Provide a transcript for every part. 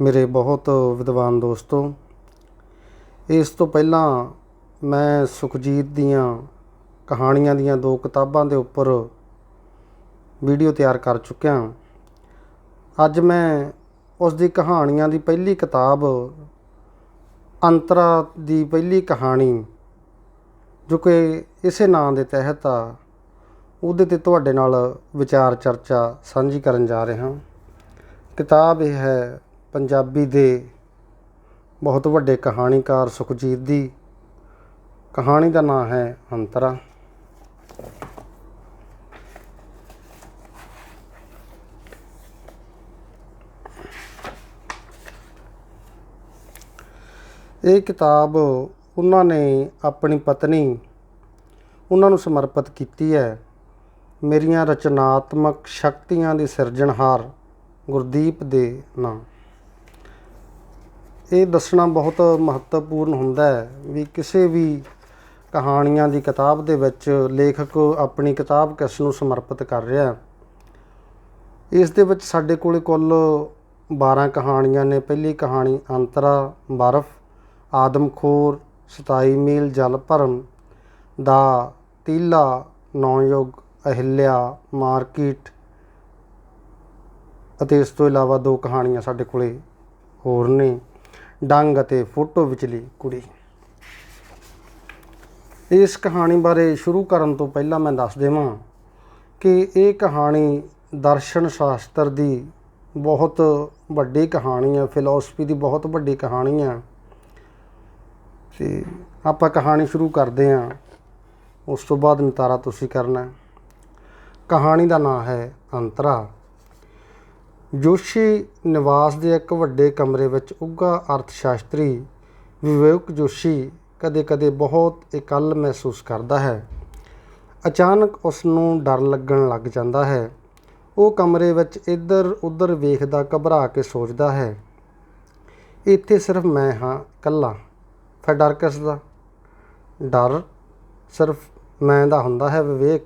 ਮੇਰੇ ਬਹੁਤ ਵਿਦਵਾਨ ਦੋਸਤੋ, ਇਸ ਤੋਂ ਪਹਿਲਾਂ ਮੈਂ ਸੁਖਜੀਤ ਦੀਆਂ ਕਹਾਣੀਆਂ ਦੀਆਂ ਦੋ ਕਿਤਾਬਾਂ ਦੇ ਉੱਪਰ ਵੀਡੀਓ ਤਿਆਰ ਕਰ ਚੁੱਕਿਆ ਅੱਜ ਮੈਂ ਉਸ ਦੀ ਕਹਾਣੀਆਂ ਦੀ ਪਹਿਲੀ ਕਿਤਾਬ, ਅੰਤਰਾ ਦੀ ਪਹਿਲੀ ਕਹਾਣੀ, ਜੋ ਕਿ ਇਸੇ ਨਾਂ ਦੇ ਤਹਿਤ ਆ, ਉਹਦੇ ਤੇ ਤੁਹਾਡੇ ਨਾਲ ਵਿਚਾਰ ਚਰਚਾ ਸਾਂਝੀ ਕਰਨ ਜਾ ਰਿਹਾ ਹਾਂ। ਕਿਤਾਬ ਇਹ ਹੈ ਪੰਜਾਬੀ ਦੇ ਬਹੁਤ ਵੱਡੇ ਕਹਾਣੀਕਾਰ ਸੁਖਜੀਤ ਦੀ ਕਹਾਣੀ ਦਾ ਨਾਮ ਹੈ ਅੰਤਰਾ। ਇਹ ਕਿਤਾਬ ਉਹਨਾਂ ਨੇ ਆਪਣੀ ਪਤਨੀ ਉਹਨਾਂ ਨੂੰ ਸਮਰਪਿਤ ਕੀਤੀ ਹੈ। ਮੇਰੀਆਂ ਰਚਨਾਤਮਕ ਸ਼ਕਤੀਆਂ ਦੀ ਸਿਰਜਣਹਾਰ ਗੁਰਦੀਪ ਦੇ ਨਾਂ। ਇਹ ਦੱਸਣਾ ਬਹੁਤ ਮਹੱਤਵਪੂਰਨ ਹੁੰਦਾ ਹੈ ਵੀ ਕਿਸੇ ਵੀ ਕਹਾਣੀਆਂ ਦੀ ਕਿਤਾਬ ਦੇ ਵਿੱਚ ਲੇਖਕ ਆਪਣੀ ਕਿਤਾਬ ਕਿਸ ਨੂੰ ਸਮਰਪਿਤ ਕਰ ਰਿਹਾ ਹੈ। ਇਸ ਦੇ ਵਿੱਚ ਸਾਡੇ ਕੋਲੇ ਕੁੱਲ 12 ਕਹਾਣੀਆਂ ਨੇ ਪਹਿਲੀ ਕਹਾਣੀ ਅੰਤਰਾ ਬਰਫ਼, ਆਦਮਖੋਰ 27 ਮੀਲ ਜਲ ਭਰਮ, ਦਾ ਤੀਲਾ ਨੌਯੁਗ, ਅਹਿਲਿਆ, ਮਾਰਕੀਟ ਅਤੇ ਇਸ ਤੋਂ ਇਲਾਵਾ ਦੋ ਕਹਾਣੀਆਂ ਸਾਡੇ ਕੋਲੇ ਹੋਰ ਨੇ ਡੰਗ ਅਤੇ ਫੋਟੋ ਵਿਚਲੀ ਕੁੜੀ। ਇਸ ਕਹਾਣੀ ਬਾਰੇ ਸ਼ੁਰੂ ਕਰਨ ਤੋਂ ਪਹਿਲਾਂ ਮੈਂ ਦੱਸ ਦੇਵਾਂ ਕਿ ਇਹ ਕਹਾਣੀ ਦਰਸ਼ਨ ਸ਼ਾਸਤਰ ਦੀ ਬਹੁਤ ਵੱਡੀ ਕਹਾਣੀ ਹੈ ਫਿਲਾਸਫੀ ਦੀ ਬਹੁਤ ਵੱਡੀ ਕਹਾਣੀ ਹੈ ਤੇ ਆਪਾਂ ਕਹਾਣੀ ਸ਼ੁਰੂ ਕਰਦੇ ਹਾਂ। ਉਸ ਤੋਂ ਬਾਅਦ ਨਿਤਾਰਾ ਤੁਸੀਂ ਕਰਨਾ। ਕਹਾਣੀ ਦਾ ਨਾਮ ਹੈ ਅੰਤਰਾ। ਜੋਸ਼ੀ ਨਿਵਾਸ ਦੇ ਇੱਕ ਵੱਡੇ ਕਮਰੇ ਵਿੱਚ ਉੱਘਾ ਅਰਥਸ਼ਾਸਤਰੀ ਵਿਵੇਕ ਜੋਸ਼ੀ ਕਦੇ-ਕਦੇ ਬਹੁਤ ਇਕੱਲ ਮਹਿਸੂਸ ਕਰਦਾ ਹੈ। ਅਚਾਨਕ ਉਸ ਨੂੰ ਡਰ ਲੱਗਣ ਲੱਗ ਜਾਂਦਾ ਹੈ। ਉਹ ਕਮਰੇ ਵਿੱਚ ਇੱਧਰ-ਉੱਧਰ ਵੇਖਦਾ ਘਬਰਾ ਕੇ ਸੋਚਦਾ ਹੈ, ਇੱਥੇ ਸਿਰਫ ਮੈਂ ਹਾਂ, ਇਕੱਲਾ। ਫਿਰ ਡਰ ਕਿਸ ਦਾ ਡਰ ਸਿਰਫ ਮੈਂ ਦਾ ਹੁੰਦਾ ਹੈ, ਵਿਵੇਕ।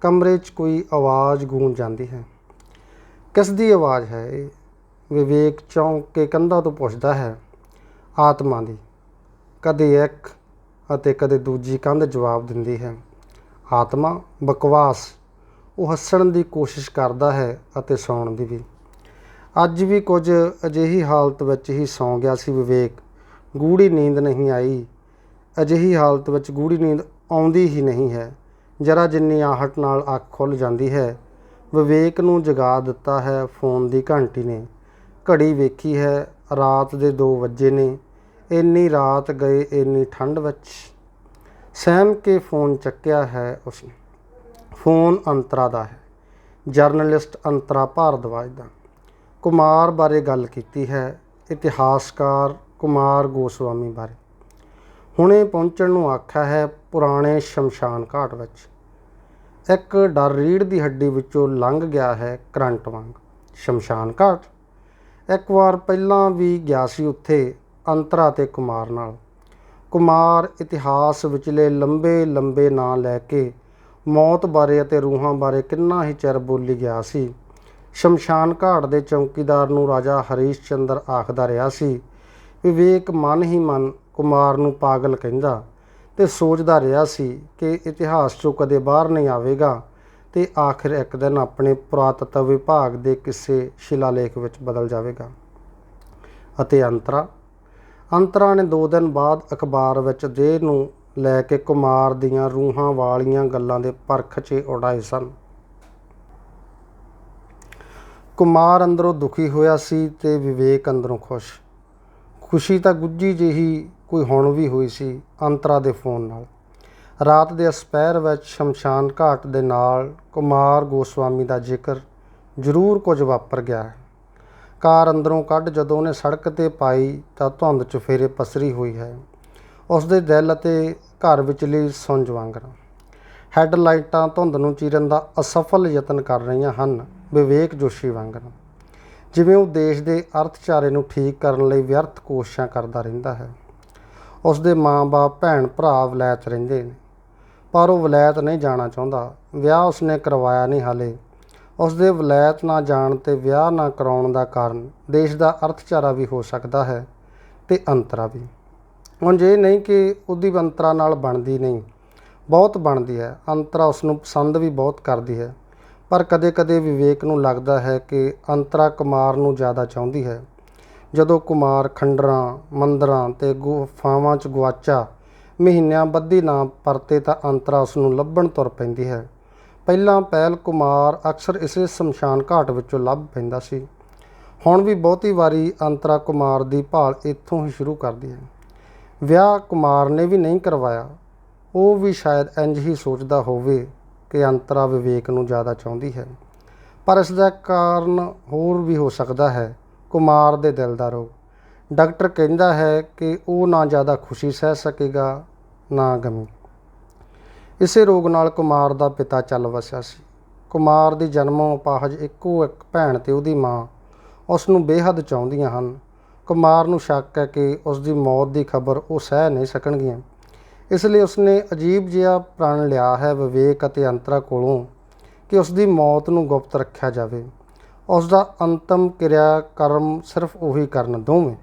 ਕਮਰੇ 'ਚ ਕੋਈ ਆਵਾਜ਼ ਗੂੰਜ ਜਾਂਦੀ ਹੈ। ਕਿਸ ਦੀ ਆਵਾਜ਼ ਹੈ ਇਹ? ਵਿਵੇਕ ਚੌਂਕ ਕੇ ਕੰਧਾਂ ਤੋਂ ਪੁੱਛਦਾ ਹੈ, ਆਤਮਾ ਦੀ। ਕਦੇ ਇੱਕ ਅਤੇ ਕਦੇ ਦੂਜੀ ਕੰਧ ਜਵਾਬ ਦਿੰਦੀ ਹੈ। ਆਤਮਾ ਬਕਵਾਸ, ਉਹ ਹੱਸਣ ਦੀ ਕੋਸ਼ਿਸ਼ ਕਰਦਾ ਹੈ ਅਤੇ ਸੌਣ ਦੀ ਵੀ। ਅੱਜ ਵੀ ਕੁਝ ਅਜਿਹੀ ਹਾਲਤ ਵਿੱਚ ਹੀ ਸੌਂ ਗਿਆ ਸੀ ਵਿਵੇਕ। ਗੂੜੀ ਨੀਂਦ ਨਹੀਂ ਆਈ। ਅਜਿਹੀ ਹਾਲਤ ਵਿੱਚ ਗੂੜੀ ਨੀਂਦ ਆਉਂਦੀ ਹੀ ਨਹੀਂ ਹੈ। ਜਰਾ ਜਿੰਨੀ ਆਹਟ ਨਾਲ ਅੱਖ ਖੁੱਲ ਜਾਂਦੀ ਹੈ ਵਿਵੇਕ ਨੂੰ ਜਗਾ ਦਿੱਤਾ ਹੈ ਫੋਨ ਦੀ ਘੰਟੀ ਨੇ। ਘੜੀ ਵੇਖੀ ਹੈ, ਰਾਤ ਦੇ 2 ਵਜੇ ਨੇ। ਇੰਨੀ ਰਾਤ ਗਏ, ਇੰਨੀ ਠੰਡ ਵਿੱਚ। ਸਹਿਮ ਕੇ ਫੋਨ ਚੱਕਿਆ ਹੈ ਉਸਨੇ। ਫੋਨ ਅੰਤਰਾ ਦਾ ਹੈ। ਜਰਨਲਿਸਟ ਅੰਤਰਾ ਭਾਰਦਵਾਜ ਦਾ। ਕੁਮਾਰ ਬਾਰੇ ਗੱਲ ਕੀਤੀ ਹੈ। ਇਤਿਹਾਸਕਾਰ ਕੁਮਾਰ ਗੋਸਵਾਮੀ ਬਾਰੇ। ਹੁਣੇ ਪਹੁੰਚਣ ਨੂੰ ਆਖਿਆ ਹੈ, ਪੁਰਾਣੇ ਸ਼ਮਸ਼ਾਨ ਘਾਟ ਵਿੱਚ। ਇੱਕ ਡਰ ਰੀੜ ਦੀ ਹੱਡੀ ਵਿੱਚੋਂ ਲੰਘ ਗਿਆ ਹੈ ਕਰੰਟ ਵਾਂਗ। ਸ਼ਮਸ਼ਾਨ ਘਾਟ। ਇੱਕ ਵਾਰ ਪਹਿਲਾਂ ਵੀ ਗਿਆ ਸੀ ਉੱਥੇ ਅੰਤਰਾ ਤੇ ਕੁਮਾਰ ਨਾਲ। ਕੁਮਾਰ ਇਤਿਹਾਸ ਵਿਚਲੇ ਲੰਬੇ ਲੰਬੇ ਨਾਂ ਲੈ ਕੇ ਮੌਤ ਬਾਰੇ ਅਤੇ ਰੂਹਾਂ ਬਾਰੇ ਕਿੰਨਾ ਹੀ ਚਿਰ ਬੋਲੀ ਗਿਆ ਸੀ। ਸ਼ਮਸ਼ਾਨ ਘਾਟ ਦੇ ਚੌਕੀਦਾਰ ਨੂੰ ਰਾਜਾ ਹਰੀਸ਼ ਚੰਦਰ ਆਖਦਾ ਰਿਹਾ ਸੀ, ਵਿਵੇਕ ਮਨ ਹੀ ਮਨ ਕੁਮਾਰ ਨੂੰ ਪਾਗਲ ਕਹਿੰਦਾ। ਤੇ ਸੋਚਦਾ ਰਿਹਾ ਸੀ ਕਿ ਇਤਿਹਾਸ ਚੋਂ ਕਦੇ ਬਾਹਰ ਨਹੀਂ ਆਵੇਗਾ ਤੇ ਆਖਿਰ ਇੱਕ ਦਿਨ ਆਪਣੇ ਪੁਰਾਤਤਵ ਵਿਭਾਗ ਦੇ ਕਿਸੇ ਸ਼ਿਲਾਲੇਖ ਵਿੱਚ ਬਦਲ ਜਾਵੇਗਾ। ਅਤੇ ਅੰਤਰਾ ਅੰਤਰਾ ਨੇ 2 ਦਿਨ ਬਾਅਦ ਅਖਬਾਰ ਵਿੱਚ ਦੇਹ ਨੂੰ ਲੈ ਕੇ ਕੁਮਾਰ ਦੀਆਂ ਰੂਹਾਂ ਵਾਲੀਆਂ ਗੱਲਾਂ ਦੇ ਪਰਖ 'ਚ ਉਡਾਏ ਸਨ। ਕੁਮਾਰ ਅੰਦਰੋਂ ਦੁਖੀ ਹੋਇਆ ਸੀ ਤੇ ਵਿਵੇਕ ਅੰਦਰੋਂ ਖੁਸ਼। ਖੁਸ਼ੀ ਤਾਂ ਗੁੱਜੀ ਜਿਹੀ ਕੋਈ ਹੁਣ ਵੀ ਹੋਈ ਸੀ ਅੰਤਰਾ ਦੇ ਫੋਨ ਨਾਲ। ਰਾਤ ਦੇ ਅਸਪੈਰ ਵਿੱਚ ਸ਼ਮਸ਼ਾਨ ਘਾਟ ਦੇ ਨਾਲ ਕੁਮਾਰ ਗੋਸਵਾਮੀ ਦਾ ਜ਼ਿਕਰ ਜ਼ਰੂਰ ਕੁਝ ਵਾਪਰ ਗਿਆ ਹੈ। ਕਾਰ ਅੰਦਰੋਂ ਕੱਢ ਜਦੋਂ ਉਹਨੇ ਸੜਕ ਤੇ ਪਾਈ ਤਾਂ ਧੁੰਦ ਚੁਫੇਰੇ ਪਸਰੀ ਹੋਈ ਹੈ। ਉਸ ਦੇ ਦਿਲ ਅਤੇ ਘਰ ਵਿਚਲੀ ਸੁੰਜ ਵਾਂਗਰ ਹੈੱਡਲਾਈਟਾਂ ਧੁੰਦ ਨੂੰ ਚੀਰਨ ਦਾ ਅਸਫਲ ਯਤਨ ਕਰ ਰਹੀਆਂ ਹਨ। ਵਿਵੇਕ ਜੋਸ਼ੀ ਵਾਂਗਰ ਜਿਵੇਂ ਉਹ ਦੇਸ਼ ਦੇ ਅਰਥਚਾਰੇ ਨੂੰ ਠੀਕ ਕਰਨ ਲਈ ਵਿਅਰਥ ਕੋਸ਼ਿਸ਼ਾਂ ਕਰਦਾ ਰਹਿੰਦਾ ਹੈ ਉਸ ਦੇ ਮਾਂ-ਬਾਪ ਭੈਣ, ਭਰਾ ਵਲੈਤ ਰਹਿੰਦੇ ਨੇ। ਪਰ ਉਹ ਵਲੈਤ ਨਹੀਂ ਜਾਣਾ ਚਾਹੁੰਦਾ। ਵਿਆਹ ਉਸਨੇ ਕਰਵਾਇਆ ਨਹੀਂ ਹਾਲੇ। ਉਸ ਦੇ ਵਲੈਤ ਨਾ ਜਾਣ ਤੇ ਵਿਆਹ ਨਾ ਕਰਾਉਣ ਦਾ ਕਾਰਨ ਦੇਸ਼ ਦਾ ਅਰਥਚਾਰਾ ਵੀ ਹੋ ਸਕਦਾ ਹੈ ਤੇ ਅੰਤਰਾ ਵੀ। ਹੁਣ ਜੇ ਨਹੀਂ ਕਿ ਉਹਦੀ ਅੰਤਰਾ ਨਾਲ ਬਣਦੀ ਨਹੀਂ, ਬਹੁਤ ਬਣਦੀ ਹੈ। ਅੰਤਰਾ ਉਸ ਨੂੰ ਪਸੰਦ ਵੀ ਬਹੁਤ ਕਰਦੀ ਹੈ। ਪਰ ਕਦੇ-ਕਦੇ ਵਿਵੇਕ ਨੂੰ ਲੱਗਦਾ ਹੈ ਕਿ ਅੰਤਰਾ ਕੁਮਾਰ ਨੂੰ ਜ਼ਿਆਦਾ ਚਾਹੁੰਦੀ ਹੈ। ਜਦੋਂ ਕੁਮਾਰ ਖੰਡਰਾਂ, ਮੰਦਰਾਂ ਤੇ ਗੁਫਾਵਾਂ 'ਚ ਗੁਆਚਾ, ਮਹੀਨਿਆਂ ਬੱਧੀ ਨਾ ਪਰਤੇ ਤਾਂ ਅੰਤਰਾ ਉਸਨੂੰ ਲੱਭਣ ਤੁਰ ਪੈਂਦੀ ਹੈ। ਪਹਿਲਾਂ ਪਹਿਲ ਕੁਮਾਰ ਅਕਸਰ ਇਸੇ ਸ਼ਮਸ਼ਾਨ ਘਾਟ ਵਿੱਚੋਂ ਲੱਭ ਪੈਂਦਾ ਸੀ। ਹੁਣ ਵੀ ਬਹੁਤੀ ਵਾਰੀ ਅੰਤਰਾ ਕੁਮਾਰ ਦੀ ਭਾਲ ਇੱਥੋਂ ਹੀ ਸ਼ੁਰੂ ਕਰਦੀ ਹੈ। ਵਿਆਹ ਕੁਮਾਰ ਨੇ ਵੀ ਨਹੀਂ ਕਰਵਾਇਆ। ਉਹ ਵੀ ਸ਼ਾਇਦ ਇੰਜ ਹੀ ਸੋਚਦਾ ਹੋਵੇ ਕਿ ਅੰਤਰਾ ਵਿਵੇਕ ਨੂੰ ਜ਼ਿਆਦਾ ਚਾਹੁੰਦੀ ਹੈ। ਪਰ ਇਸ ਦਾ ਕਾਰਨ ਹੋਰ ਵੀ ਹੋ ਸਕਦਾ ਹੈ। ਕੁਮਾਰ ਦੇ ਦਿਲ ਦਾ ਰੋਗ। ਡਾਕਟਰ ਕਹਿੰਦਾ ਹੈ ਕਿ ਉਹ ਨਾ ਜ਼ਿਆਦਾ ਖੁਸ਼ੀ ਸਹਿ ਸਕੇਗਾ, ਨਾ ਗਮੀ। ਇਸੇ ਰੋਗ ਨਾਲ ਕੁਮਾਰ ਦਾ ਪਿਤਾ ਚੱਲ ਵਸਿਆ ਸੀ। ਕੁਮਾਰ ਦੀ ਜਨਮੋਂ ਅਪਾਹਜ ਇੱਕੋ ਇੱਕ ਭੈਣ ਤੇ ਉਹਦੀ ਮਾਂ ਉਸ ਨੂੰ ਬੇਹੱਦ ਚਾਹੁੰਦੀਆਂ ਹਨ। ਕੁਮਾਰ ਨੂੰ ਸ਼ੱਕ ਹੈ ਕਿ ਉਸ ਦੀ ਮੌਤ ਦੀ ਖਬਰ ਉਹ ਸਹਿ ਨਹੀਂ ਸਕਣਗੀਆਂ। ਇਸ ਲਈ ਉਸਨੇ ਅਜੀਬ ਜਿਹਾ ਪ੍ਰਣ ਲਿਆ ਹੈ ਵਿਵੇਕ ਅਤੇ ਅੰਤਰਾ ਕੋਲੋਂ ਕਿ ਉਸ ਦੀ ਮੌਤ ਨੂੰ ਗੁਪਤ ਰੱਖਿਆ ਜਾਵੇ। ਉਸ ਦਾ ਅੰਤਮ ਕਿਰਿਆ ਕਰਮ ਸਿਰਫ ਉਹੀ ਕਰਨ ਦੋਵੇਂ।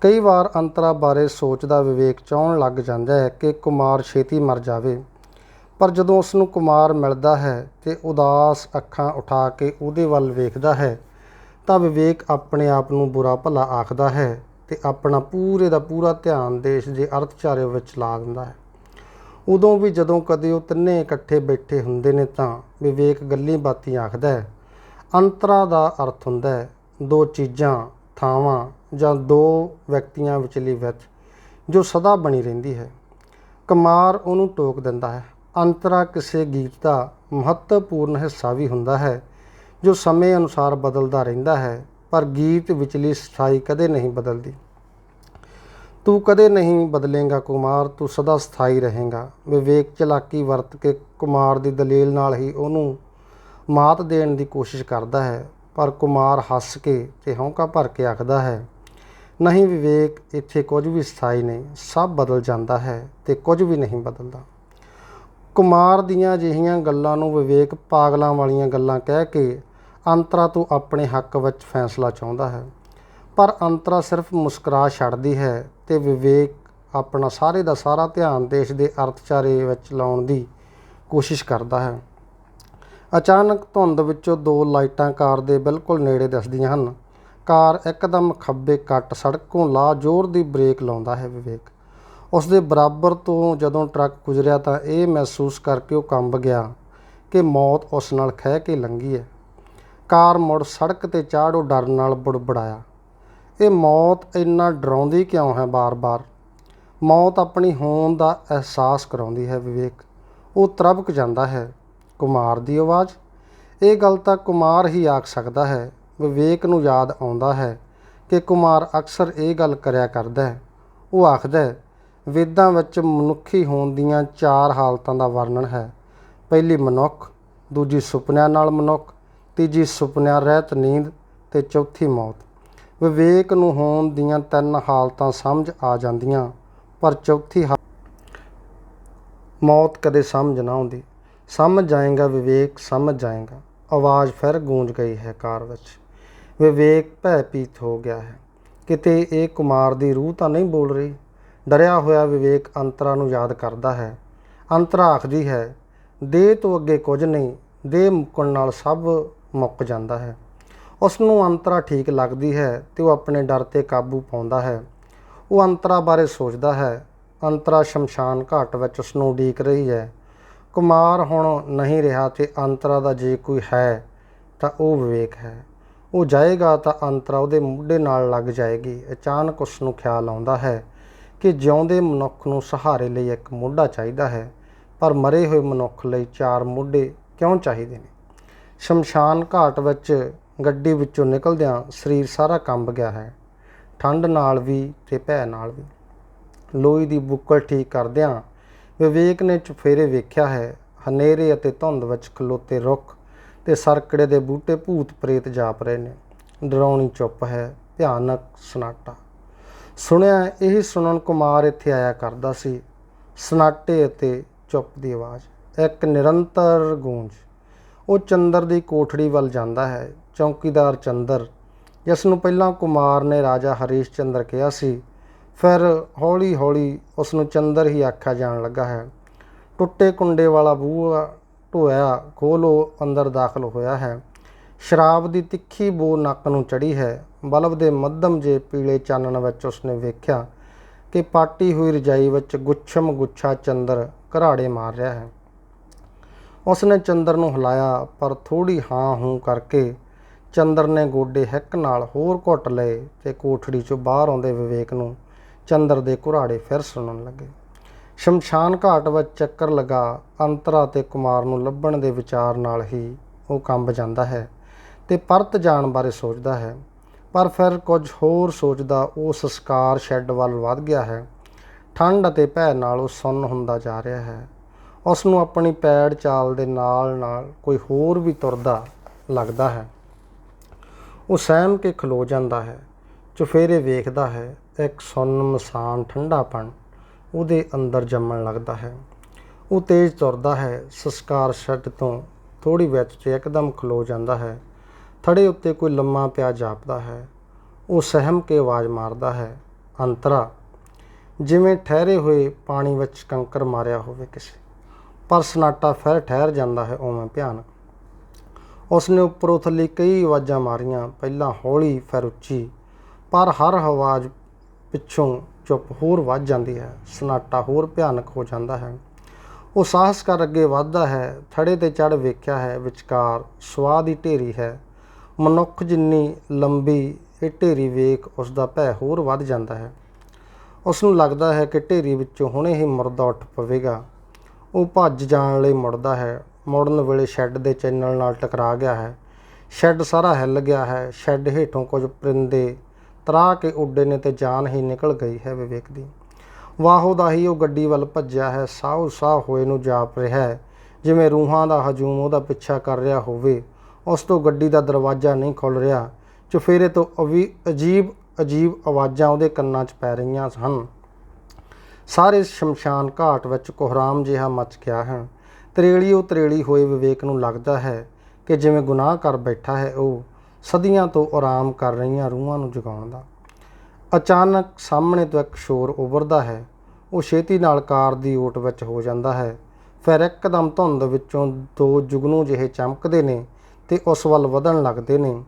ਕਈ ਵਾਰ ਅੰਤਰਾ ਬਾਰੇ ਸੋਚਦਾ ਵਿਵੇਕ ਚਾਹਣ ਲੱਗ ਜਾਂਦਾ ਹੈ ਕਿ ਕੁਮਾਰ ਛੇਤੀ ਮਰ ਜਾਵੇ। ਪਰ ਜਦੋਂ ਉਸ ਨੂੰ ਕੁਮਾਰ ਮਿਲਦਾ ਹੈ ਤੇ ਉਦਾਸ ਅੱਖਾਂ ਉਠਾ ਕੇ ਉਹਦੇ ਵੱਲ ਵੇਖਦਾ ਹੈ ਤਾਂ ਵਿਵੇਕ ਆਪਣੇ ਆਪ ਨੂੰ ਬੁਰਾ ਭਲਾ ਆਖਦਾ ਹੈ ਤੇ ਆਪਣਾ ਪੂਰੇ ਦਾ ਪੂਰਾ ਧਿਆਨ ਦੇਸ਼ ਦੇ ਅਰਥਚਾਰੇ ਵਿੱਚ ਲਾ ਦਿੰਦਾ ਹੈ। ਉਦੋਂ ਵੀ ਜਦੋਂ ਕਦੇ ਉਹ ਤਿੰਨੇ ਇਕੱਠੇ ਬੈਠੇ ਹੁੰਦੇ ਨੇ ਤਾਂ ਵਿਵੇਕ ਗੱਲੀ ਬਾਤੀ ਆਖਦਾ ਹੈ। ਅੰਤਰਾ ਦਾ ਅਰਥ ਹੁੰਦਾ ਹੈ, ਦੋ ਚੀਜ਼ਾਂ, ਥਾਵਾਂ ਜਾਂ ਦੋ ਵਿਅਕਤੀਆਂ ਵਿਚਲੀ ਵਿੱਚ ਜੋ ਸਦਾ ਬਣੀ ਰਹਿੰਦੀ ਹੈ। ਕਮਾਰ ਉਹਨੂੰ ਟੋਕ ਦਿੰਦਾ ਹੈ। ਅੰਤਰਾ ਕਿਸੇ ਗੀਤ ਦਾ ਮਹੱਤਵਪੂਰਨ ਹਿੱਸਾ ਵੀ ਹੁੰਦਾ ਹੈ, ਜੋ ਸਮੇਂ ਅਨੁਸਾਰ ਬਦਲਦਾ ਰਹਿੰਦਾ ਹੈ ਪਰ ਗੀਤ ਵਿਚਲੀ ਸਥਾਈ ਕਦੇ ਨਹੀਂ ਬਦਲਦੀ। ਤੂੰ ਕਦੇ ਨਹੀਂ ਬਦਲੇਗਾ ਕੁਮਾਰ, ਤੂੰ ਸਦਾ ਸਥਾਈ ਰਹੇਗਾ। ਵਿਵੇਕ ਚਲਾਕੀ ਵਰਤ ਕੇ ਕੁਮਾਰ ਦੀ ਦਲੀਲ ਨਾਲ ਹੀ ਉਹਨੂੰ ਮਾਤ ਦੇਣ ਦੀ ਕੋਸ਼ਿਸ਼ ਕਰਦਾ ਹੈ, ਪਰ ਕੁਮਾਰ ਹੱਸ ਕੇ ਤੇ ਹੌਂਕਾ ਭਰ ਕੇ ਆਖਦਾ ਹੈ, ਨਹੀਂ ਵਿਵੇਕ, ਇੱਥੇ ਕੁਝ ਵੀ ਸਥਾਈ ਨਹੀਂ, ਸਭ ਬਦਲ ਜਾਂਦਾ ਹੈ ਤੇ ਕੁਝ ਵੀ ਨਹੀਂ ਬਦਲਦਾ। ਕੁਮਾਰ ਦੀਆਂ ਅਜਿਹੀਆਂ ਗੱਲਾਂ ਨੂੰ ਵਿਵੇਕ ਪਾਗਲਾਂ ਵਾਲੀਆਂ ਗੱਲਾਂ ਕਹਿ ਕੇ ਅੰਤਰਾ ਤੋਂ ਆਪਣੇ ਹੱਕ ਵਿੱਚ ਫੈਸਲਾ ਚਾਹੁੰਦਾ ਹੈ। ਪਰ ਅੰਤਰਾ ਸਿਰਫ ਮੁਸਕਰਾ ਛੱਡਦੀ ਹੈ ਤੇ ਵਿਵੇਕ ਆਪਣਾ ਸਾਰੇ ਦਾ ਸਾਰਾ ਧਿਆਨ ਦੇਸ਼ ਦੇ ਅਰਥਚਾਰੇ ਵਿੱਚ ਲਾਉਣ ਦੀ ਕੋਸ਼ਿਸ਼ ਕਰਦਾ ਹੈ। ਅਚਾਨਕ ਧੁੰਦ ਵਿੱਚੋਂ ਦੋ ਲਾਈਟਾਂ ਕਾਰ ਦੇ ਬਿਲਕੁਲ ਨੇੜੇ ਦਿਸਦੀਆਂ ਹਨ। ਕਾਰ ਇੱਕਦਮ ਖੱਬੇ ਕੱਟ ਸੜਕੋਂ ਲਾ ਜ਼ੋਰ ਦੀ ਬ੍ਰੇਕ ਲਾਉਂਦਾ ਹੈ ਵਿਵੇਕ। ਉਸ ਦੇ ਬਰਾਬਰ ਤੋਂ ਜਦੋਂ ਟਰੱਕ ਗੁਜ਼ਰਿਆ ਤਾਂ ਇਹ ਮਹਿਸੂਸ ਕਰਕੇ ਉਹ ਕੰਬ ਗਿਆ ਕਿ ਮੌਤ ਉਸ ਨਾਲ ਖਹਿ ਕੇ ਲੰਘੀ ਹੈ। ਕਾਰ ਮੁੜ ਸੜਕ ਤੇ ਚਾੜੋ ਡਰ ਨਾਲ ਬੁੜਬੜਾਇਆ। ਇਹ ਮੌਤ ਇੰਨਾ ਡਰਾਉਂਦੀ ਕਿਉਂ ਹੈ ਬਾਰ-ਬਾਰ? ਮੌਤ ਆਪਣੀ ਹੋਣ ਦਾ ਅਹਿਸਾਸ ਕਰਾਉਂਦੀ ਹੈ ਵਿਵੇਕ। ਉਹ ਤਰਬਕ ਜਾਂਦਾ ਹੈ। ਕੁਮਾਰ ਦੀ ਆਵਾਜ਼? ਇਹ ਗੱਲ ਤਾਂ ਕੁਮਾਰ ਹੀ ਆਖ ਸਕਦਾ ਹੈ। ਵਿਵੇਕ ਨੂੰ ਯਾਦ ਆਉਂਦਾ ਹੈ ਕਿ ਕੁਮਾਰ ਅਕਸਰ ਇਹ ਗੱਲ ਕਰਿਆ ਕਰਦਾ ਹੈ। ਉਹ ਆਖਦਾ ਹੈ, ਵੇਦਾਂ ਵਿੱਚ ਮਨੁੱਖੀ ਹੋਣ ਦੀਆਂ ਚਾਰ ਹਾਲਤਾਂ ਦਾ ਵਰਣਨ ਹੈ। ਪਹਿਲੀ ਮਨੁੱਖ, ਦੂਜੀ ਸੁਪਨਿਆਂ ਨਾਲ ਮਨੁੱਖ ਤੀਜੀ ਸੁਪਨਿਆਂ ਰਹਿਤ ਨੀਂਦ ਤੇ ਚੌਥੀ ਮੌਤ। ਵਿਵੇਕ ਨੂੰ ਹੋਣ ਦੀਆਂ ਤਿੰਨ ਹਾਲਤਾਂ ਸਮਝ ਆ ਜਾਂਦੀਆਂ, ਪਰ ਚੌਥੀ ਹਾ- ਮੌਤ ਕਦੇ ਸਮਝ ਨਾ ਆਉਂਦੀ। ਸਮਝ ਜਾਏਗਾ ਵਿਵੇਕ, ਸਮਝ ਜਾਏਗਾ। ਆਵਾਜ਼ ਫਿਰ ਗੂੰਜ ਗਈ ਹੈ ਕਾਰ ਵਿੱਚ। ਵਿਵੇਕ ਭੈਭੀਤ ਹੋ ਗਿਆ ਹੈ। ਕਿਤੇ ਇਹ ਕੁਮਾਰ ਦੀ ਰੂਹ ਤਾਂ ਨਹੀਂ ਬੋਲ ਰਹੀ? ਡਰਿਆ ਹੋਇਆ ਵਿਵੇਕ ਅੰਤਰਾ ਨੂੰ ਯਾਦ ਕਰਦਾ ਹੈ। ਅੰਤਰਾ ਆਖਦੀ ਹੈ, ਦੇਹ ਤੋਂ ਅੱਗੇ ਕੁਝ ਨਹੀਂ। ਦੇਹ ਮੁੱਕਣ ਨਾਲ ਸਭ ਮੁੱਕ ਜਾਂਦਾ ਹੈ। ਉਸ ਨੂੰ ਅੰਤਰਾ ਠੀਕ ਲੱਗਦੀ ਹੈ ਤੇ ਉਹ ਆਪਣੇ ਡਰ ਤੇ ਕਾਬੂ ਪਾਉਂਦਾ ਹੈ। ਉਹ ਅੰਤਰਾ ਬਾਰੇ ਸੋਚਦਾ ਹੈ। ਅੰਤਰਾ ਸ਼ਮਸ਼ਾਨ ਘਾਟ ਵਿੱਚ ਉਸ ਨੂੰ ਉਡੀਕ ਰਹੀ ਹੈ। ਕੁਮਾਰ ਹੁਣ ਨਹੀਂ ਰਿਹਾ ਤੇ ਅੰਤਰਾ ਦਾ ਜੇ ਕੋਈ ਹੈ ਤਾਂ ਉਹ ਵਿਵੇਕ ਹੈ। ਉਹ ਜਾਏਗਾ ਤਾਂ ਅੰਤਰਾ ਉਹਦੇ ਮੋਢੇ ਨਾਲ ਲੱਗ ਜਾਏਗੀ। ਅਚਾਨਕ ਉਸ ਨੂੰ ਖਿਆਲ ਆਉਂਦਾ ਹੈ ਕਿ ਜਿਉਂਦੇ ਮਨੁੱਖ ਨੂੰ ਸਹਾਰੇ ਲਈ ਇੱਕ ਮੋਢਾ ਚਾਹੀਦਾ ਹੈ, ਪਰ ਮਰੇ ਹੋਏ ਮਨੁੱਖ ਲਈ ਚਾਰ ਮੋਢੇ ਕਿਉਂ ਚਾਹੀਦੇ ਨੇ? ਸ਼ਮਸ਼ਾਨ ਘਾਟ ਵਿੱਚ ਗੱਡੀ ਵਿੱਚੋਂ ਨਿਕਲਦਿਆਂ ਸਰੀਰ ਸਾਰਾ ਕੰਬ ਗਿਆ ਹੈ। ਠੰਡ ਨਾਲ ਵੀ ਤੇ ਭੈ ਨਾਲ ਵੀ। ਲੋਹੀ ਦੀ ਬੁੱਕਲ ਠੀਕ ਕਰਦਿਆਂ ਵਿਵੇਕ ਨੇ ਚੁਫੇਰੇ ਵੇਖਿਆ ਹੈ। ਹਨੇਰੇ ਅਤੇ ਧੁੰਦ ਵਿੱਚ ਖਲੋਤੇ ਰੁੱਖ ਤੇ ਸਰਕੜੇ ਦੇ ਬੂਟੇ ਭੂਤ ਪ੍ਰੇਤ ਜਾਪ ਰਹੇ ਨੇ। ਡਰਾਉਣੀ ਚੁੱਪ ਹੈ, ਭਿਆਨਕ ਸਨਾਟਾ। ਸੁਣਿਆ ਇਹ ਸੁਣਨ ਕੁਮਾਰ ਇੱਥੇ ਆਇਆ ਕਰਦਾ ਸੀ। ਸਨਾਟੇ ਅਤੇ ਚੁੱਪ ਦੀ ਆਵਾਜ਼। ਇੱਕ ਨਿਰੰਤਰ ਗੂੰਜ। ਉਹ ਚੰਦਰ ਦੀ ਕੋਠੜੀ ਵੱਲ ਜਾਂਦਾ ਹੈ, ਚੌਕੀਦਾਰ ਚੰਦਰ। ਜਿਸ ਨੂੰ ਪਹਿਲਾਂ ਕੁਮਾਰ ਨੇ ਰਾਜਾ ਹਰੀਸ਼ ਚੰਦਰ ਕਿਹਾ ਸੀ, ਫਿਰ ਹੌਲੀ-ਹੌਲੀ ਉਸ ਨੂੰ ਚੰਦਰ ਹੀ ਆਖਿਆ ਜਾਣ ਲੱਗਾ ਹੈ। ਟੁੱਟੇ ਕੁੰਡੇ ਵਾਲਾ ਬੂਹਾ ਢੋਇਆ ਖੋਲੋ ਅੰਦਰ ਦਾਖਲ ਹੋਇਆ ਹੈ। ਸ਼ਰਾਬ ਦੀ ਤਿੱਖੀ ਬੂ ਨੱਕ ਨੂੰ ਚੜੀ ਹੈ। ਬਲਬ ਦੇ ਮੱਧਮ ਜੇ ਪੀਲੇ ਚਾਨਣ ਵਿੱਚ ਉਸਨੇ ਵੇਖਿਆ ਕਿ ਪਾਟੀ ਹੋਈ ਰਜਾਈ ਵਿੱਚ ਗੁੱਛਮ ਗੁੱਛਾ ਚੰਦਰ ਘਰਾੜੇ ਮਾਰ ਰਿਹਾ ਹੈ। ਉਸਨੇ ਚੰਦਰ ਨੂੰ ਹਿਲਾਇਆ, ਪਰ ਥੋੜੀ ਹਾਂ ਹੂੰ ਕਰਕੇ ਚੰਦਰ ਨੇ ਗੋਡੇ ਹਿੱਕ ਨਾਲ ਹੋਰ ਘੁੱਟ ਲਏ ਤੇ ਕੋਠੜੀ ਚੋਂ ਬਾਹਰ ਆਉਂਦੇ ਵਿਵੇਕ ਨੂੰ ਚੰਦਰ ਦੇ ਘੁਰਾੜੇ ਫਿਰ ਸੁਣਨ ਲੱਗੇ। ਸ਼ਮਸ਼ਾਨ ਘਾਟ ਵਿੱਚ ਚੱਕਰ ਲਗਾ, ਅੰਤਰਾ ਤੇ ਕੁਮਾਰ ਨੂੰ ਲੱਭਣ ਦੇ ਵਿਚਾਰ ਨਾਲ ਹੀ ਉਹ ਕੰਬ ਜਾਂਦਾ ਹੈ ਤੇ ਪਰਤ ਜਾਣ ਬਾਰੇ ਸੋਚਦਾ ਹੈ। ਪਰ ਫਿਰ ਕੁਝ ਹੋਰ ਸੋਚਦਾ, ਉਹ ਸੰਸਕਾਰ ਸ਼ੈੱਡ ਵੱਲ ਵੱਧ ਗਿਆ ਹੈ। ਠੰਡ ਅਤੇ ਭੈ ਨਾਲ ਉਹ ਸੁੰਨ ਹੁੰਦਾ ਜਾ ਰਿਹਾ ਹੈ। ਉਸ ਨੂੰ ਆਪਣੀ ਪੈੜ ਚਾਲ ਦੇ ਨਾਲ ਨਾਲ ਕੋਈ ਹੋਰ ਵੀ ਤੁਰਦਾ ਲੱਗਦਾ ਹੈ। ਉਹ ਸਹਿਮ ਕੇ ਖਲੋ ਜਾਂਦਾ ਹੈ, ਚੁਫੇਰੇ ਵੇਖਦਾ ਹੈ, ਇੱਕ ਸੁੰਨ ਮਸਾਨ ਠੰਡਾਪਣ ਉਹਦੇ ਅੰਦਰ ਜੰਮਣ ਲੱਗਦਾ ਹੈ। ਉਹ ਤੇਜ਼ ਤੁਰਦਾ ਹੈ, ਸੰਸਕਾਰ ਛੱਡ ਤੋਂ ਥੋੜੀ ਵਿੱਚ 'ਚ ਇੱਕਦਮ ਖਲੋ ਜਾਂਦਾ ਹੈ, ਥੜੇ ਉੱਤੇ ਕੋਈ ਲੰਮਾ ਪਿਆ ਜਾਪਦਾ ਹੈ। ਉਹ ਸਹਿਮ ਕੇ ਆਵਾਜ਼ ਮਾਰਦਾ ਹੈ, ਅੰਤਰਾ, ਜਿਵੇਂ ਠਹਿਰੇ ਹੋਏ ਪਾਣੀ ਵਿੱਚ ਕੰਕਰ ਮਾਰਿਆ ਹੋਵੇ ਕਿਸੇ ਪਰ ਸਨਾਟਾ ਫਿਰ ਠਹਿਰ ਜਾਂਦਾ ਹੈ ਉਵੇਂ ਭਿਆਨਕ ਉਸਨੇ ਉੱਪਰੋਂ ਥੱਲੇ ਕਈ ਆਵਾਜ਼ਾਂ ਮਾਰੀਆਂ, ਪਹਿਲਾਂ ਹੌਲੀ ਫਿਰ ਉੱਚੀ, ਪਰ ਹਰ ਆਵਾਜ਼ ਪਿੱਛੋਂ ਚੁੱਪ ਹੋਰ ਵੱਧ ਜਾਂਦੀ ਹੈ, ਸਨਾਟਾ ਹੋਰ ਭਿਆਨਕ ਹੋ ਜਾਂਦਾ ਹੈ। ਉਹ ਸਾਹਸ ਕਰ ਅੱਗੇ ਵੱਧਦਾ ਹੈ, ਥੜੇ ਤੇ ਚੜ ਵੇਖਿਆ ਹੈ, ਵਿਚਕਾਰ ਸਵਾਹ ਦੀ ਢੇਰੀ ਹੈ। ਮਨੁੱਖ ਜਿੰਨੀ ਲੰਬੀ ਇਹ ਢੇਰੀ ਵੇਖ ਉਸ ਦਾ ਭੈ ਹੋਰ ਵੱਧ ਜਾਂਦਾ ਹੈ। ਉਸ ਨੂੰ ਲੱਗਦਾ ਹੈ ਕਿ ਢੇਰੀ ਵਿੱਚੋਂ ਹੁਣੇ ਹੀ ਮੁਰਦਾ ਉੱਠ ਪਵੇਗਾ। ਉਹ ਭੱਜ ਜਾਣ ਲਈ ਮੁੜਦਾ ਹੈ। ਮੁੜਨ ਵੇਲੇ ਸ਼ੈੱਡ ਦੇ ਚੈਨਲ ਨਾਲ ਟਕਰਾ ਗਿਆ ਹੈ। ਸ਼ੈੱਡ ਸਾਰਾ ਹਿੱਲ ਗਿਆ ਹੈ। ਸ਼ੈੱਡ ਹੇਠੋਂ ਕੁਝ ਪਰਿੰਦੇ ਤਰਾ ਕੇ ਉੱਡੇ ਨੇ ਤੇ ਜਾਨ ਹੀ ਨਿਕਲ ਗਈ ਹੈ ਵਿਵੇਕ ਦੀ। ਵਾਹੋ ਦਾ ਹੀ ਉਹ ਗੱਡੀ ਵੱਲ ਭੱਜਿਆ ਹੈ। ਸਾਹ ਸਾਹ ਹੋਏ ਨੂੰ ਜਾਪ ਰਿਹਾ ਹੈ। ਜਿਵੇਂ ਰੂਹਾਂ ਦਾ ਹਜੂਮ ਉਹਦਾ ਪਿੱਛਾ ਕਰ ਰਿਹਾ ਹੋਵੇ, ਉਸ ਤੋਂ ਗੱਡੀ ਦਾ ਦਰਵਾਜ਼ਾ ਨਹੀਂ ਖੁੱਲ ਰਿਹਾ। ਚੁਫੇਰੇ ਤੋਂ ਅਵੀ ਅਜੀਬ ਅਜੀਬ ਆਵਾਜ਼ਾਂ ਉਹਦੇ ਕੰਨਾਂ 'ਚ ਪੈ ਰਹੀਆਂ ਹਨ। ਸਾਰੇ ਸ਼ਮਸ਼ਾਨ ਘਾਟ ਵਿੱਚ ਕੋਹਰਾਮ ਜਿਹਾ ਮੱਚ ਗਿਆ ਹੈ। ਤਰੇੜੀ ਉਹ ਤਰੇੜੀ ਹੋਏ ਵਿਵੇਕ ਨੂੰ ਲੱਗਦਾ ਹੈ ਕਿ ਜਿਵੇਂ ਗੁਨਾਹ ਕਰ ਬੈਠਾ ਹੈ ਉਹ ਸਦੀਆਂ ਤੋਂ ਆਰਾਮ ਕਰ ਰਹੀਆਂ ਰੂਹਾਂ ਨੂੰ ਜਗਾਉਣ ਦਾ। ਅਚਾਨਕ ਸਾਹਮਣੇ ਤੋਂ ਇੱਕ ਸ਼ੋਰ ਉਭਰਦਾ ਹੈ। ਉਹ ਛੇਤੀ ਨਾਲ ਕਾਰ ਦੀ ਓਟ ਵਿੱਚ ਹੋ ਜਾਂਦਾ ਹੈ। ਫਿਰ ਇੱਕਦਮ ਧੁੰਦ ਵਿੱਚੋਂ ਦੋ ਜੁਗਨੂ ਜਿਹੇ ਚਮਕਦੇ ਨੇ ਤੇ ਉਸ ਵੱਲ ਵਧਣ ਲੱਗਦੇ ਨੇ।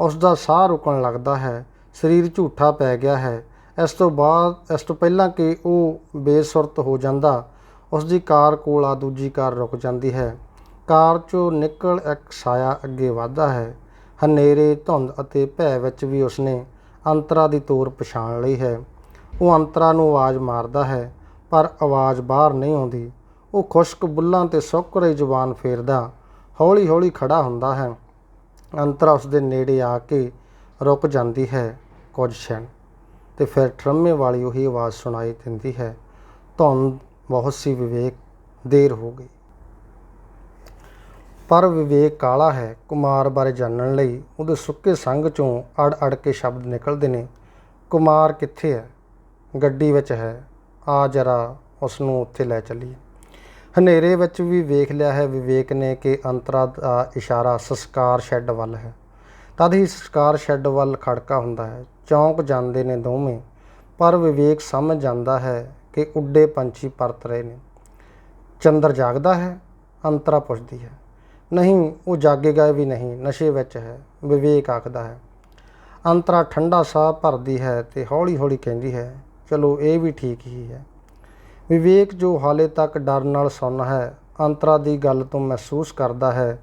ਉਸ ਦਾ ਸਾਹ ਰੁਕਣ ਲੱਗਦਾ ਹੈ। ਸਰੀਰ ਝੂਠਾ ਪੈ ਗਿਆ ਹੈ। ਇਸ ਤੋਂ ਬਾਅਦ, ਇਸ ਤੋਂ ਪਹਿਲਾਂ ਕਿ ਉਹ ਬੇਸੁਰਤ ਹੋ ਜਾਂਦਾ ਉਸ ਦੀ ਕਾਰ ਕੋਲ ਆ ਦੂਜੀ ਕਾਰ ਰੁਕ ਜਾਂਦੀ ਹੈ। ਕਾਰ ਚੋਂ ਨਿਕਲ ਇੱਕ ਸਾਇਆ ਅੱਗੇ ਵਧਦਾ ਹੈ। ਹਨੇਰੇ, ਧੁੰਦ ਅਤੇ ਭੈ ਵਿੱਚ ਵੀ ਉਸਨੇ ਅੰਤਰਾ ਦੀ ਤੋਰ ਪਛਾਣ ਲਈ ਹੈ। ਉਹ ਅੰਤਰਾ ਨੂੰ ਆਵਾਜ਼ ਮਾਰਦਾ ਹੈ, ਪਰ ਆਵਾਜ਼ ਬਾਹਰ ਨਹੀਂ ਆਉਂਦੀ। ਉਹ ਖੁਸ਼ਕ ਬੁੱਲਾਂ ਤੇ ਸੁੱਕ ਰਹੀ ਜ਼ੁਬਾਨ ਫੇਰਦਾ ਹੌਲੀ ਹੌਲੀ ਖੜਾ ਹੁੰਦਾ ਹੈ। ਅੰਤਰਾ ਉਸ ਦੇ ਨੇੜੇ ਆ ਕੇ ਰੁਕ ਜਾਂਦੀ ਹੈ ਕੁਝ ਛਣ ਤੇ ਫਿਰ ਟਰਮੇ ਵਾਲੀ ਉਹੀ ਆਵਾਜ਼ ਸੁਣਾਈ ਦਿੰਦੀ ਹੈ ਧੁੰਦ ਬਹੁਤ ਸੀ ਵਿਵੇਕ, ਦੇਰ ਹੋ ਗਈ। ਪਰ ਵਿਵੇਕ ਕਾਲਾ ਹੈ, ਕੁਮਾਰ ਬਾਰੇ ਜਾਣਨ ਲਈ ਉਹਦੇ ਸੁੱਕੇ ਸੰਗ ਚੋਂ ਅੜ ਅੜ ਕੇ ਸ਼ਬਦ ਨਿਕਲਦੇ ਨੇ, ਕੁਮਾਰ ਕਿੱਥੇ ਹੈ? ਗੱਡੀ ਵਿੱਚ ਹੈ। ਆ ਜਰਾ ਉਸ ਨੂੰ ਉੱਥੇ ਲੈ ਚੱਲੀਏ। ਹਨੇਰੇ ਵਿੱਚ ਵੀ ਵੇਖ ਲਿਆ ਹੈ ਵਿਵੇਕ ਨੇ ਕਿ ਅੰਤਰਾ ਦਾ ਇਸ਼ਾਰਾ ਸੰਸਕਾਰ ਸ਼ੈੱਡ ਵੱਲ ਹੈ। ਤਦ ਹੀ ਸੰਸਕਾਰ ਸ਼ੈੱਡ ਵੱਲ ਖੜਕਾ ਹੁੰਦਾ ਹੈ। ਚੌਂਕ ਜਾਂਦੇ ਨੇ ਦੋਵੇਂ, ਪਰ ਵਿਵੇਕ ਸਮਝ ਜਾਂਦਾ ਹੈ ਕਿ ਉੱਡੇ ਪੰਛੀ ਪਰਤ ਰਹੇ ਨੇ। ਚੰਦਰ ਜਾਗਦਾ ਹੈ, ਅੰਤਰਾ ਪੁੱਛਦੀ ਹੈ, ਨਹੀਂ, ਉਹ ਜਾਗੇਗਾ ਵੀ ਨਹੀਂ, ਨਸ਼ੇ ਵਿੱਚ ਹੈ। ਵਿਵੇਕ ਆਖਦਾ ਹੈ, ਅੰਤਰਾ ਠੰਡਾ ਸਾਹ ਭਰਦੀ ਹੈ ਤੇ ਹੌਲੀ-ਹੌਲੀ ਕਹਿੰਦੀ ਹੈ, ਚਲੋ, ਇਹ ਵੀ ਠੀਕ ਹੀ ਹੈ। ਵਿਵੇਕ ਜੋ ਹਾਲੇ ਤੱਕ ਡਰ ਨਾਲ ਸੁਣ ਹੈ, ਅੰਤਰਾ ਦੀ ਗੱਲ ਤੋਂ ਮਹਿਸੂਸ ਕਰਦਾ ਹੈ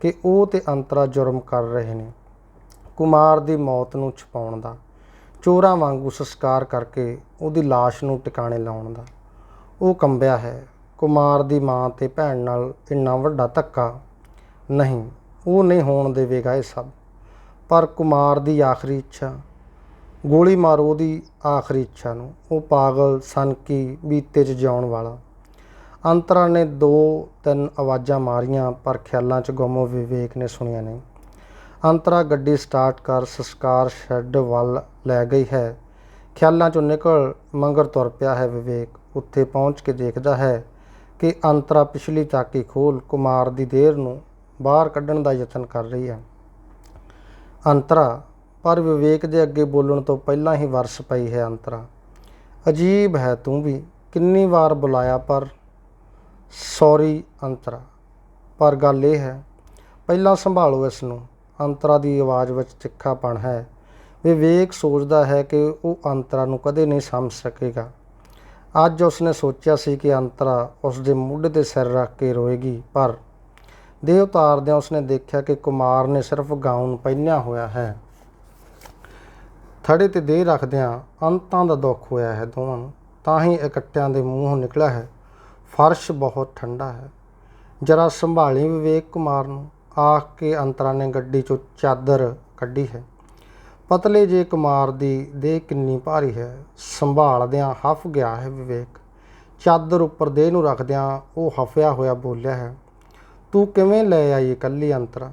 ਕਿ ਉਹ ਤੇ ਅੰਤਰਾ ਜੁਰਮ ਕਰ ਰਹੇ ਨੇ। ਕੁਮਾਰ ਦੀ ਮੌਤ ਨੂੰ ਛੁਪਾਉਣ ਦਾ, ਚੋਰਾਂ ਵਾਂਗੂ ਸੰਸਕਾਰ ਕਰਕੇ ਉਹਦੀ লাশ ਨੂੰ ਟਿਕਾਣੇ ਲਾਉਣ ਦਾ। ਉਹ ਕੰਬਿਆ ਹੈ, ਕੁਮਾਰ ਦੀ ਮਾਂ ਤੇ ਭੈਣ ਨਾਲ ਇੰਨਾ ਵੱਡਾ ਧੱਕਾ? ਨਹੀਂ, ਉਹ ਨਹੀਂ ਹੋਣ ਦੇਵੇਗਾ ਇਹ ਸਭ। ਪਰ ਕੁਮਾਰ ਦੀ ਆਖਰੀ ਇੱਛਾ, ਗੋਲੀ ਮਾਰੋ ਉਹਦੀ ਆਖਰੀ ਇੱਛਾ ਨੂੰ। ਉਹ ਪਾਗਲ, ਸਨਕੀ, ਬੀਤੇ 'ਚ ਜਾਉਣ ਵਾਲਾ। ਅੰਤਰਾ ਨੇ ਦੋ ਤਿੰਨ ਆਵਾਜ਼ਾਂ ਮਾਰੀਆਂ, ਪਰ ਖਿਆਲਾਂ 'ਚ ਗੁੰਮ ਵਿਵੇਕ ਨੇ ਸੁਣਿਆ ਨਹੀਂ। ਅੰਤਰਾ ਗੱਡੀ ਸਟਾਰਟ ਕਰ ਸੰਸਕਾਰ ਸ਼ੈੱਡ ਵੱਲ ਲੈ ਗਈ ਹੈ। ਖਿਆਲਾਂ 'ਚੋਂ ਨਿਕਲ ਮੰਗਰ ਤੁਰ ਪਿਆ ਹੈ ਵਿਵੇਕ। ਉੱਥੇ ਪਹੁੰਚ ਕੇ ਦੇਖਦਾ ਹੈ ਕਿ ਅੰਤਰਾ ਪਿਛਲੀ ਤਾਕੀ ਖੋਲ ਕੁਮਾਰ ਦੀ ਦੇਰ ਨੂੰ ਬਾਹਰ ਕੱਢਣ ਦਾ ਯਤਨ ਕਰ ਰਹੀ ਹੈ। ਅੰਤਰਾ, ਪਰ ਵਿਵੇਕ ਦੇ ਅੱਗੇ ਬੋਲਣ ਤੋਂ ਪਹਿਲਾਂ ਹੀ ਵਰਸ ਪਈ ਹੈ ਅੰਤਰਾ। ਅਜੀਬ ਹੈ ਤੂੰ ਵੀ, ਕਿੰਨੀ ਵਾਰ ਬੁਲਾਇਆ ਪਰ ਸੌਰੀ ਅੰਤਰਾ। ਪਰ ਗੱਲ ਇਹ ਹੈ, ਪਹਿਲਾਂ ਸੰਭਾਲੋ ਇਸ ਨੂੰ। ਅੰਤਰਾ ਦੀ ਆਵਾਜ਼ ਵਿੱਚ ਤਿੱਖਾਪਣ ਹੈ। ਵਿਵੇਕ ਸੋਚਦਾ ਹੈ ਕਿ ਉਹ ਅੰਤਰਾ ਨੂੰ ਕਦੇ ਨਹੀਂ ਸਮਝ ਸਕੇਗਾ। ਅੱਜ ਉਸਨੇ ਸੋਚਿਆ ਸੀ ਕਿ ਅੰਤਰਾ ਉਸ ਦੇ ਮੋਢੇ ਤੇ ਸਿਰ ਰੱਖ ਕੇ ਰੋਏਗੀ, ਪਰ ਦੇਹ ਉਤਾਰਦਿਆਂ ਉਸਨੇ ਦੇਖਿਆ ਕਿ ਕੁਮਾਰ ਨੇ ਸਿਰਫ ਗਾਊਨ ਪਹਿਨਿਆ ਹੋਇਆ ਹੈ। ਥੜੇ ਤੇ ਦੇਹ ਰੱਖਦਿਆਂ ਅੰਤਾਂ ਦਾ ਦੁੱਖ ਹੋਇਆ ਹੈ ਦੋਵਾਂ ਨੂੰ। ਤਾਂ ਹੀ ਇਕੱਠਿਆਂ ਦੇ ਮੂੰਹੋਂ ਨਿਕਲਿਆ ਹੈ, ਫਰਸ਼ ਬਹੁਤ ਠੰਡਾ ਹੈ। ਜਰਾ ਸੰਭਾਲੀ ਵਿਵੇਕ ਕੁਮਾਰ ਨੂੰ। ਆਖ ਕੇ ਅੰਤਰਾ ਨੇ ਗੱਡੀ ਚੋਂ ਚਾਦਰ ਕੱਢੀ ਹੈ। ਪਤਲੇ ਜੇ ਕੁਮਾਰ ਦੀ ਦੇਹ ਕਿੰਨੀ ਭਾਰੀ ਹੈ। ਸੰਭਾਲਦਿਆਂ ਹਫ ਗਿਆ ਹੈ ਵਿਵੇਕ। ਚਾਦਰ ਉੱਪਰ ਦੇਹ ਨੂੰ ਰੱਖਦਿਆਂ ਉਹ ਹਫਿਆ ਹੋਇਆ ਬੋਲਿਆ ਹੈ, ਤੂੰ ਕਿਵੇਂ ਲੈ ਆਈ ਇਕੱਲੀ ਅੰਤਰਾ?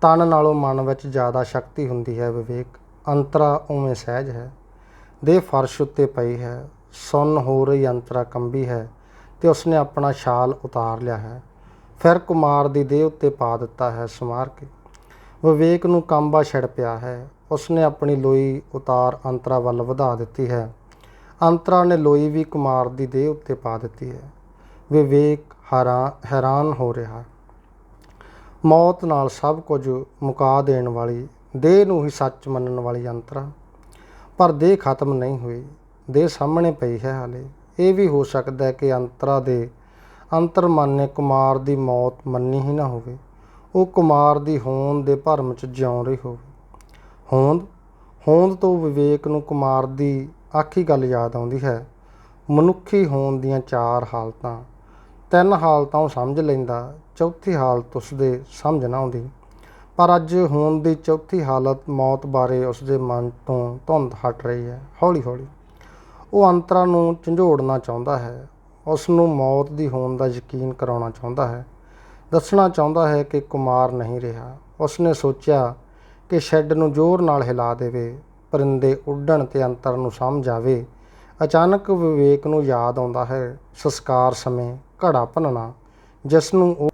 ਤਨ ਨਾਲੋਂ ਮਨ ਵਿੱਚ ਜ਼ਿਆਦਾ ਸ਼ਕਤੀ ਹੁੰਦੀ ਹੈ ਵਿਵੇਕ। ਅੰਤਰਾ ਉਵੇਂ ਸਹਿਜ ਹੈ। ਦੇਹ ਫਰਸ਼ ਉੱਤੇ ਪਈ ਹੈ। ਸੁੰਨ ਹੋ ਰਹੀ ਅੰਤਰਾ ਕੰਬੀ ਹੈ ਤੇ ਉਸਨੇ ਆਪਣਾ ਸ਼ਾਲ ਉਤਾਰ ਲਿਆ ਹੈ। ਫਿਰ ਕੁਮਾਰ ਦੀ ਦੇਹ ਉੱਤੇ ਪਾ ਦਿੱਤਾ ਹੈ ਸਮਾਰ ਕੇ। ਵਿਵੇਕ ਨੂੰ ਕੰਬਾ ਛੜ ਪਿਆ ਹੈ। ਉਸਨੇ ਆਪਣੀ ਲੋਈ ਉਤਾਰ ਅੰਤਰਾ ਵੱਲ ਵਧਾ ਦਿੱਤੀ ਹੈ। ਅੰਤਰਾ ਨੇ ਲੋਈ ਵੀ ਕੁਮਾਰ ਦੀ ਦੇਹ ਉੱਤੇ ਪਾ ਦਿੱਤੀ ਹੈ। ਵਿਵੇਕ ਹੈਰਾ- ਹੈਰਾਨ ਹੋ ਰਿਹਾ ਮੌਤ ਨਾਲ ਸਭ ਕੁਝ ਮੁਕਾ ਦੇਣ ਵਾਲੀ ਦੇਹ ਨੂੰ ਹੀ ਸੱਚ ਮੰਨਣ ਵਾਲੀ ਅੰਤਰਾ। ਪਰ ਦੇਹ ਖਤਮ ਨਹੀਂ ਹੋਈ। ਦੇਹ ਸਾਹਮਣੇ ਪਈ ਹੈ ਹਾਲੇ। ਇਹ ਵੀ ਹੋ ਸਕਦਾ ਹੈ ਕਿ ਅੰਤਰਾ ਦੇ ਅੰਤਰਮਨ ਨੇ ਕੁਮਾਰ ਦੀ ਮੌਤ ਮੰਨੀ ਹੀ ਨਾ ਹੋਵੇ, ਉਹ ਕੁਮਾਰ ਦੀ ਹੋਂਦ ਦੇ ਭਰਮ 'ਚ ਜਿਉਂ ਰਹੀ ਹੋਵੇ। ਹੋਂਦ? ਹੋਂਦ ਤੋਂ ਵਿਵੇਕ ਨੂੰ ਕੁਮਾਰ ਦੀ ਆਖੀ ਗੱਲ ਯਾਦ ਆਉਂਦੀ ਹੈ। ਮਨੁੱਖੀ ਹੋਂਦ ਦੀਆਂ ਚਾਰ ਹਾਲਤਾਂ। ਤਿੰਨ ਹਾਲਤਾਂ ਉਹ ਸਮਝ ਲੈਂਦਾ, ਚੌਥੀ ਹਾਲਤ ਉਸਦੇ ਸਮਝ ਨਾ ਆਉਂਦੀ। ਪਰ ਅੱਜ ਹੋਂਦ ਦੀ ਚੌਥੀ ਹਾਲਤ ਮੌਤ ਬਾਰੇ ਉਸਦੇ ਮਨ ਤੋਂ ਧੁੰਦ ਹਟ ਰਹੀ ਹੈ ਹੌਲੀ ਹੌਲੀ ਉਹ ਅੰਤਰਾ ਨੂੰ ਝੰਜੋੜਨਾ ਚਾਹੁੰਦਾ ਹੈ। ਉਸ ਨੂੰ ਮੌਤ ਦੀ ਹੋਣ ਦਾ ਯਕੀਨ ਕਰਾਉਣਾ ਚਾਹੁੰਦਾ ਹੈ। ਦੱਸਣਾ ਚਾਹੁੰਦਾ ਹੈ ਕਿ ਕੁਮਾਰ ਨਹੀਂ ਰਿਹਾ। ਉਸਨੇ ਸੋਚਿਆ ਕਿ ਸ਼ੈੱਡ ਨੂੰ ਜ਼ੋਰ ਨਾਲ ਹਿਲਾ ਦੇਵੇ, ਪਰਿੰਦੇ ਉੱਡਣ ਤੇ ਅੰਤਰ ਨੂੰ ਸਮਝ ਆਵੇ ਅਚਾਨਕ ਵਿਵੇਕ ਨੂੰ ਯਾਦ ਆਉਂਦਾ ਹੈ, ਸੰਸਕਾਰ ਸਮੇਂ ਘੜਾ ਭੰਨਣਾ, ਜਿਸ ਨੂੰ ਉਹ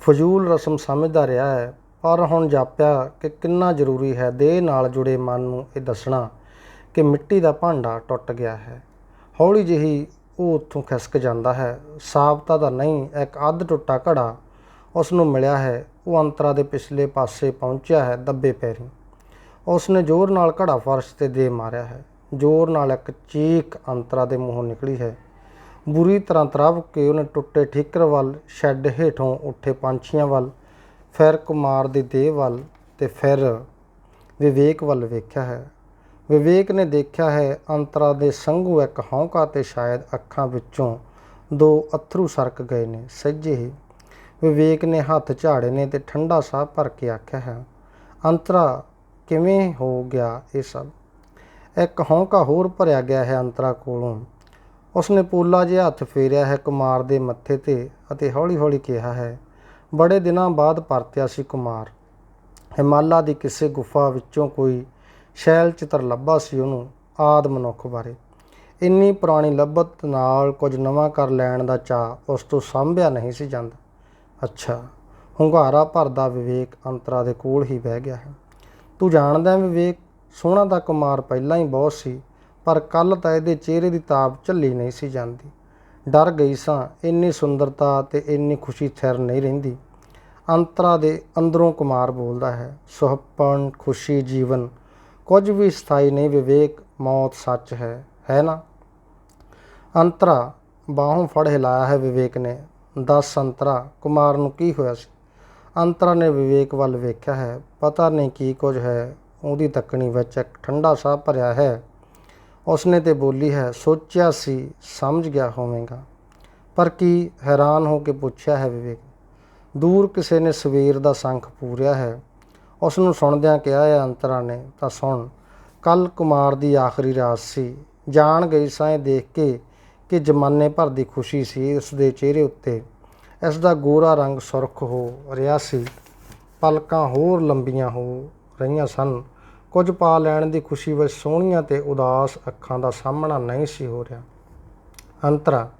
ਫਜ਼ੂਲ ਰਸਮ ਸਮਝਦਾ ਰਿਹਾ ਹੈ। ਪਰ ਹੁਣ ਜਾਪਿਆ ਕਿ ਕਿੰਨਾ ਜ਼ਰੂਰੀ ਹੈ, ਦੇਹ ਨਾਲ ਜੁੜੇ ਮਨ ਨੂੰ ਇਹ ਦੱਸਣਾ ਕਿ ਮਿੱਟੀ ਦਾ ਭਾਂਡਾ ਟੁੱਟ ਗਿਆ ਹੈ। ਹੌਲੀ ਜਿਹੀ ਉਹ ਉੱਥੋਂ ਖਿਸਕ ਜਾਂਦਾ ਹੈ। ਸਾਬਤਾ ਦਾ ਨਹੀਂ, ਇੱਕ ਅੱਧ ਟੁੱਟਾ ਘੜਾ ਉਸ ਨੂੰ ਮਿਲਿਆ ਹੈ। ਉਹ ਅੰਤਰਾ ਦੇ ਪਿਛਲੇ ਪਾਸੇ ਪਹੁੰਚਿਆ ਹੈ ਦੱਬੇ ਪੈਰੀ। ਉਸ ਨੇ ਜ਼ੋਰ ਨਾਲ ਘੜਾ ਫਰਸ਼ ਤੇ ਦੇ ਮਾਰਿਆ ਹੈ। ਜ਼ੋਰ ਨਾਲ ਇੱਕ ਚੀਖ ਅੰਤਰਾ ਦੇ ਮੂੰਹੋਂ ਨਿਕਲੀ ਹੈ। ਬੁਰੀ ਤਰ੍ਹਾਂ ਤਰਵ ਕੇ ਉਹਨੇ ਟੁੱਟੇ ਠੀਕਰ ਵੱਲ, ਸ਼ੈੱਡ ਹੇਠੋਂ ਉੱਠੇ ਪੰਛੀਆਂ ਵੱਲ, ਫਿਰ ਕੁਮਾਰ ਦੀ ਦੇਹ ਵੱਲ ਤੇ ਫਿਰ ਵਿਵੇਕ ਵੱਲ ਵੇਖਿਆ ਹੈ। ਵਿਵੇਕ ਨੇ ਦੇਖਿਆ ਹੈ ਅੰਤਰਾ ਦੇ ਸੰਘੂ ਇੱਕ ਹੌਂਕਾ ਤੇ ਸ਼ਾਇਦ ਅੱਖਾਂ ਵਿੱਚੋਂ ਦੋ ਅਥਰੂ ਸਰਕ ਗਏ ਨੇ, ਸੱਜੇ ਹੀ। ਵਿਵੇਕ ਨੇ ਹੱਥ ਝਾੜੇ ਨੇ ਤੇ ਠੰਡਾ ਸਾਹ ਭਰ ਕੇ ਆਖਿਆ ਹੈ, ਅੰਤਰਾ, ਕਿਵੇਂ ਹੋ ਗਿਆ ਇਹ ਸਭ? ਇੱਕ ਹੌਂਕਾ ਹੋਰ ਭਰਿਆ ਗਿਆ ਹੈ ਅੰਤਰਾ ਕੋਲੋਂ। ਉਸਨੇ ਪੋਲਾ ਜਿਹਾ ਹੱਥ ਫੇਰਿਆ ਹੈ ਕੁਮਾਰ ਦੇ ਮੱਥੇ ਤੇ ਅਤੇ ਹੌਲੀ-ਹੌਲੀ ਕਿਹਾ ਹੈ, ਬੜੇ ਦਿਨਾਂ ਬਾਅਦ ਪਰਤਿਆ ਸੀ ਕੁਮਾਰ। ਹਿਮਾਲਾ ਦੀ ਕਿਸੇ ਗੁਫਾ ਵਿੱਚੋਂ ਕੋਈ ਸ਼ੈਲ ਚਿੱਤਰ ਲੱਭਾ ਸੀ ਉਹਨੂੰ ਆਦ ਮਨੁੱਖ ਬਾਰੇ। ਇੰਨੀ ਪੁਰਾਣੀ ਲੱਭਤ ਨਾਲ ਕੁਝ ਨਵਾਂ ਕਰ ਲੈਣ ਦਾ ਚਾਹ ਉਸ ਤੋਂ ਸਾਂਭਿਆ ਨਹੀਂ ਸੀ ਜਾਂਦਾ। ਅੱਛਾ, ਹੁੰਗਾਰਾ ਭਰਦਾ ਵਿਵੇਕ ਅੰਤਰਾ ਦੇ ਕੋਲ ਹੀ ਬਹਿ ਗਿਆ ਹੈ। ਤੂੰ ਜਾਣਦਾ ਵਿਵੇਕ, ਸੋਹਣਾ ਦਾ ਕੁਮਾਰ ਪਹਿਲਾਂ ਹੀ ਬਹੁਤ ਸੀ, ਪਰ ਕੱਲ ਤਾਂ ਇਹਦੇ ਚਿਹਰੇ ਦੀ ਤਾਪ ਝੱਲੀ ਨਹੀਂ ਸੀ ਜਾਂਦੀ। ਡਰ ਗਈ ਸਾਂ, ਇੰਨੀ ਸੁੰਦਰਤਾ ਤੇ ਇੰਨੀ ਖੁਸ਼ੀ ਥਿਰ ਨਹੀਂ ਰਹਿੰਦੀ। ਅੰਤਰਾ ਦੇ ਅੰਦਰੋਂ ਕੁਮਾਰ ਬੋਲਦਾ ਹੈ, ਸੁਹੱਪਣ, ਖੁਸ਼ੀ, ਜੀਵਨ ਕੁਝ ਵੀ ਸਥਾਈ ਨਹੀਂ, ਵਿਵੇਕ, ਮੌਤ ਸੱਚ ਹੈ ਹੈ ਨਾ? ਅੰਤਰਾ, ਬਾਹੋਂ ਫੜ ਹਿਲਾਇਆ ਹੈ ਵਿਵੇਕ ਨੇ। ਦਸ ਅੰਤਰਾ, ਕੁਮਾਰ ਨੂੰ ਕੀ ਹੋਇਆ ਸੀ? ਅੰਤਰਾ ਨੇ ਵਿਵੇਕ ਵੱਲ ਵੇਖਿਆ ਹੈ, ਪਤਾ ਨਹੀਂ ਕੀ ਕੁਝ ਹੈ। ਉਹਦੀ ਤੱਕਣੀ ਵਿੱਚ ਇੱਕ ਠੰਡਾ ਸਾਹ ਭਰਿਆ ਹੈ। ਉਸਨੇ ਤੇ ਬੋਲੀ ਹੈ, ਸੋਚਿਆ ਸੀ, ਸਮਝ ਗਿਆ ਹੋਵੇਗਾ। ਪਰ ਕੀ ਹੈਰਾਨ ਹੋ ਕੇ ਪੁੱਛਿਆ ਹੈ ਵਿਵੇਕ? ਦੂਰ ਕਿਸੇ ਨੇ ਸਵੇਰ ਦਾ ਸੰਖ ਪੂਰਿਆ ਹੈ। ਉਸ ਨੂੰ ਸੁਣਦਿਆਂ ਕਿਹਾ ਹੈ ਅੰਤਰਾ ਨੇ, ਤਾਂ ਸੁਣ। ਕੱਲ ਕੁਮਾਰ ਦੀ ਆਖਰੀ ਰਾਤ ਸੀ। ਜਾਣ ਗਈ ਸਾਂ ਦੇਖ ਕੇ ਕਿ ਜਮਾਨੇ ਭਰ ਦੀ ਖੁਸ਼ੀ ਸੀ ਉਸ ਦੇ ਚਿਹਰੇ ਉੱਤੇ। ਇਸ ਦਾ ਗੋਰਾ ਰੰਗ ਸੁਰਖ ਹੋ ਰਿਹਾ ਸੀ। ਪਲਕਾਂ ਹੋਰ ਲੰਬੀਆਂ ਹੋ ਰਹੀਆਂ ਸਨ। ਕੁਝ ਪਾ ਲੈਣ ਦੀ ਖੁਸ਼ੀ ਵਿੱਚ ਸੋਹਣੀਆਂ ਤੇ ਉਦਾਸ ਅੱਖਾਂ ਦਾ ਸਾਹਮਣਾ ਨਹੀਂ ਸੀ ਹੋ ਰਿਹਾ। ਅੰਤਰਾ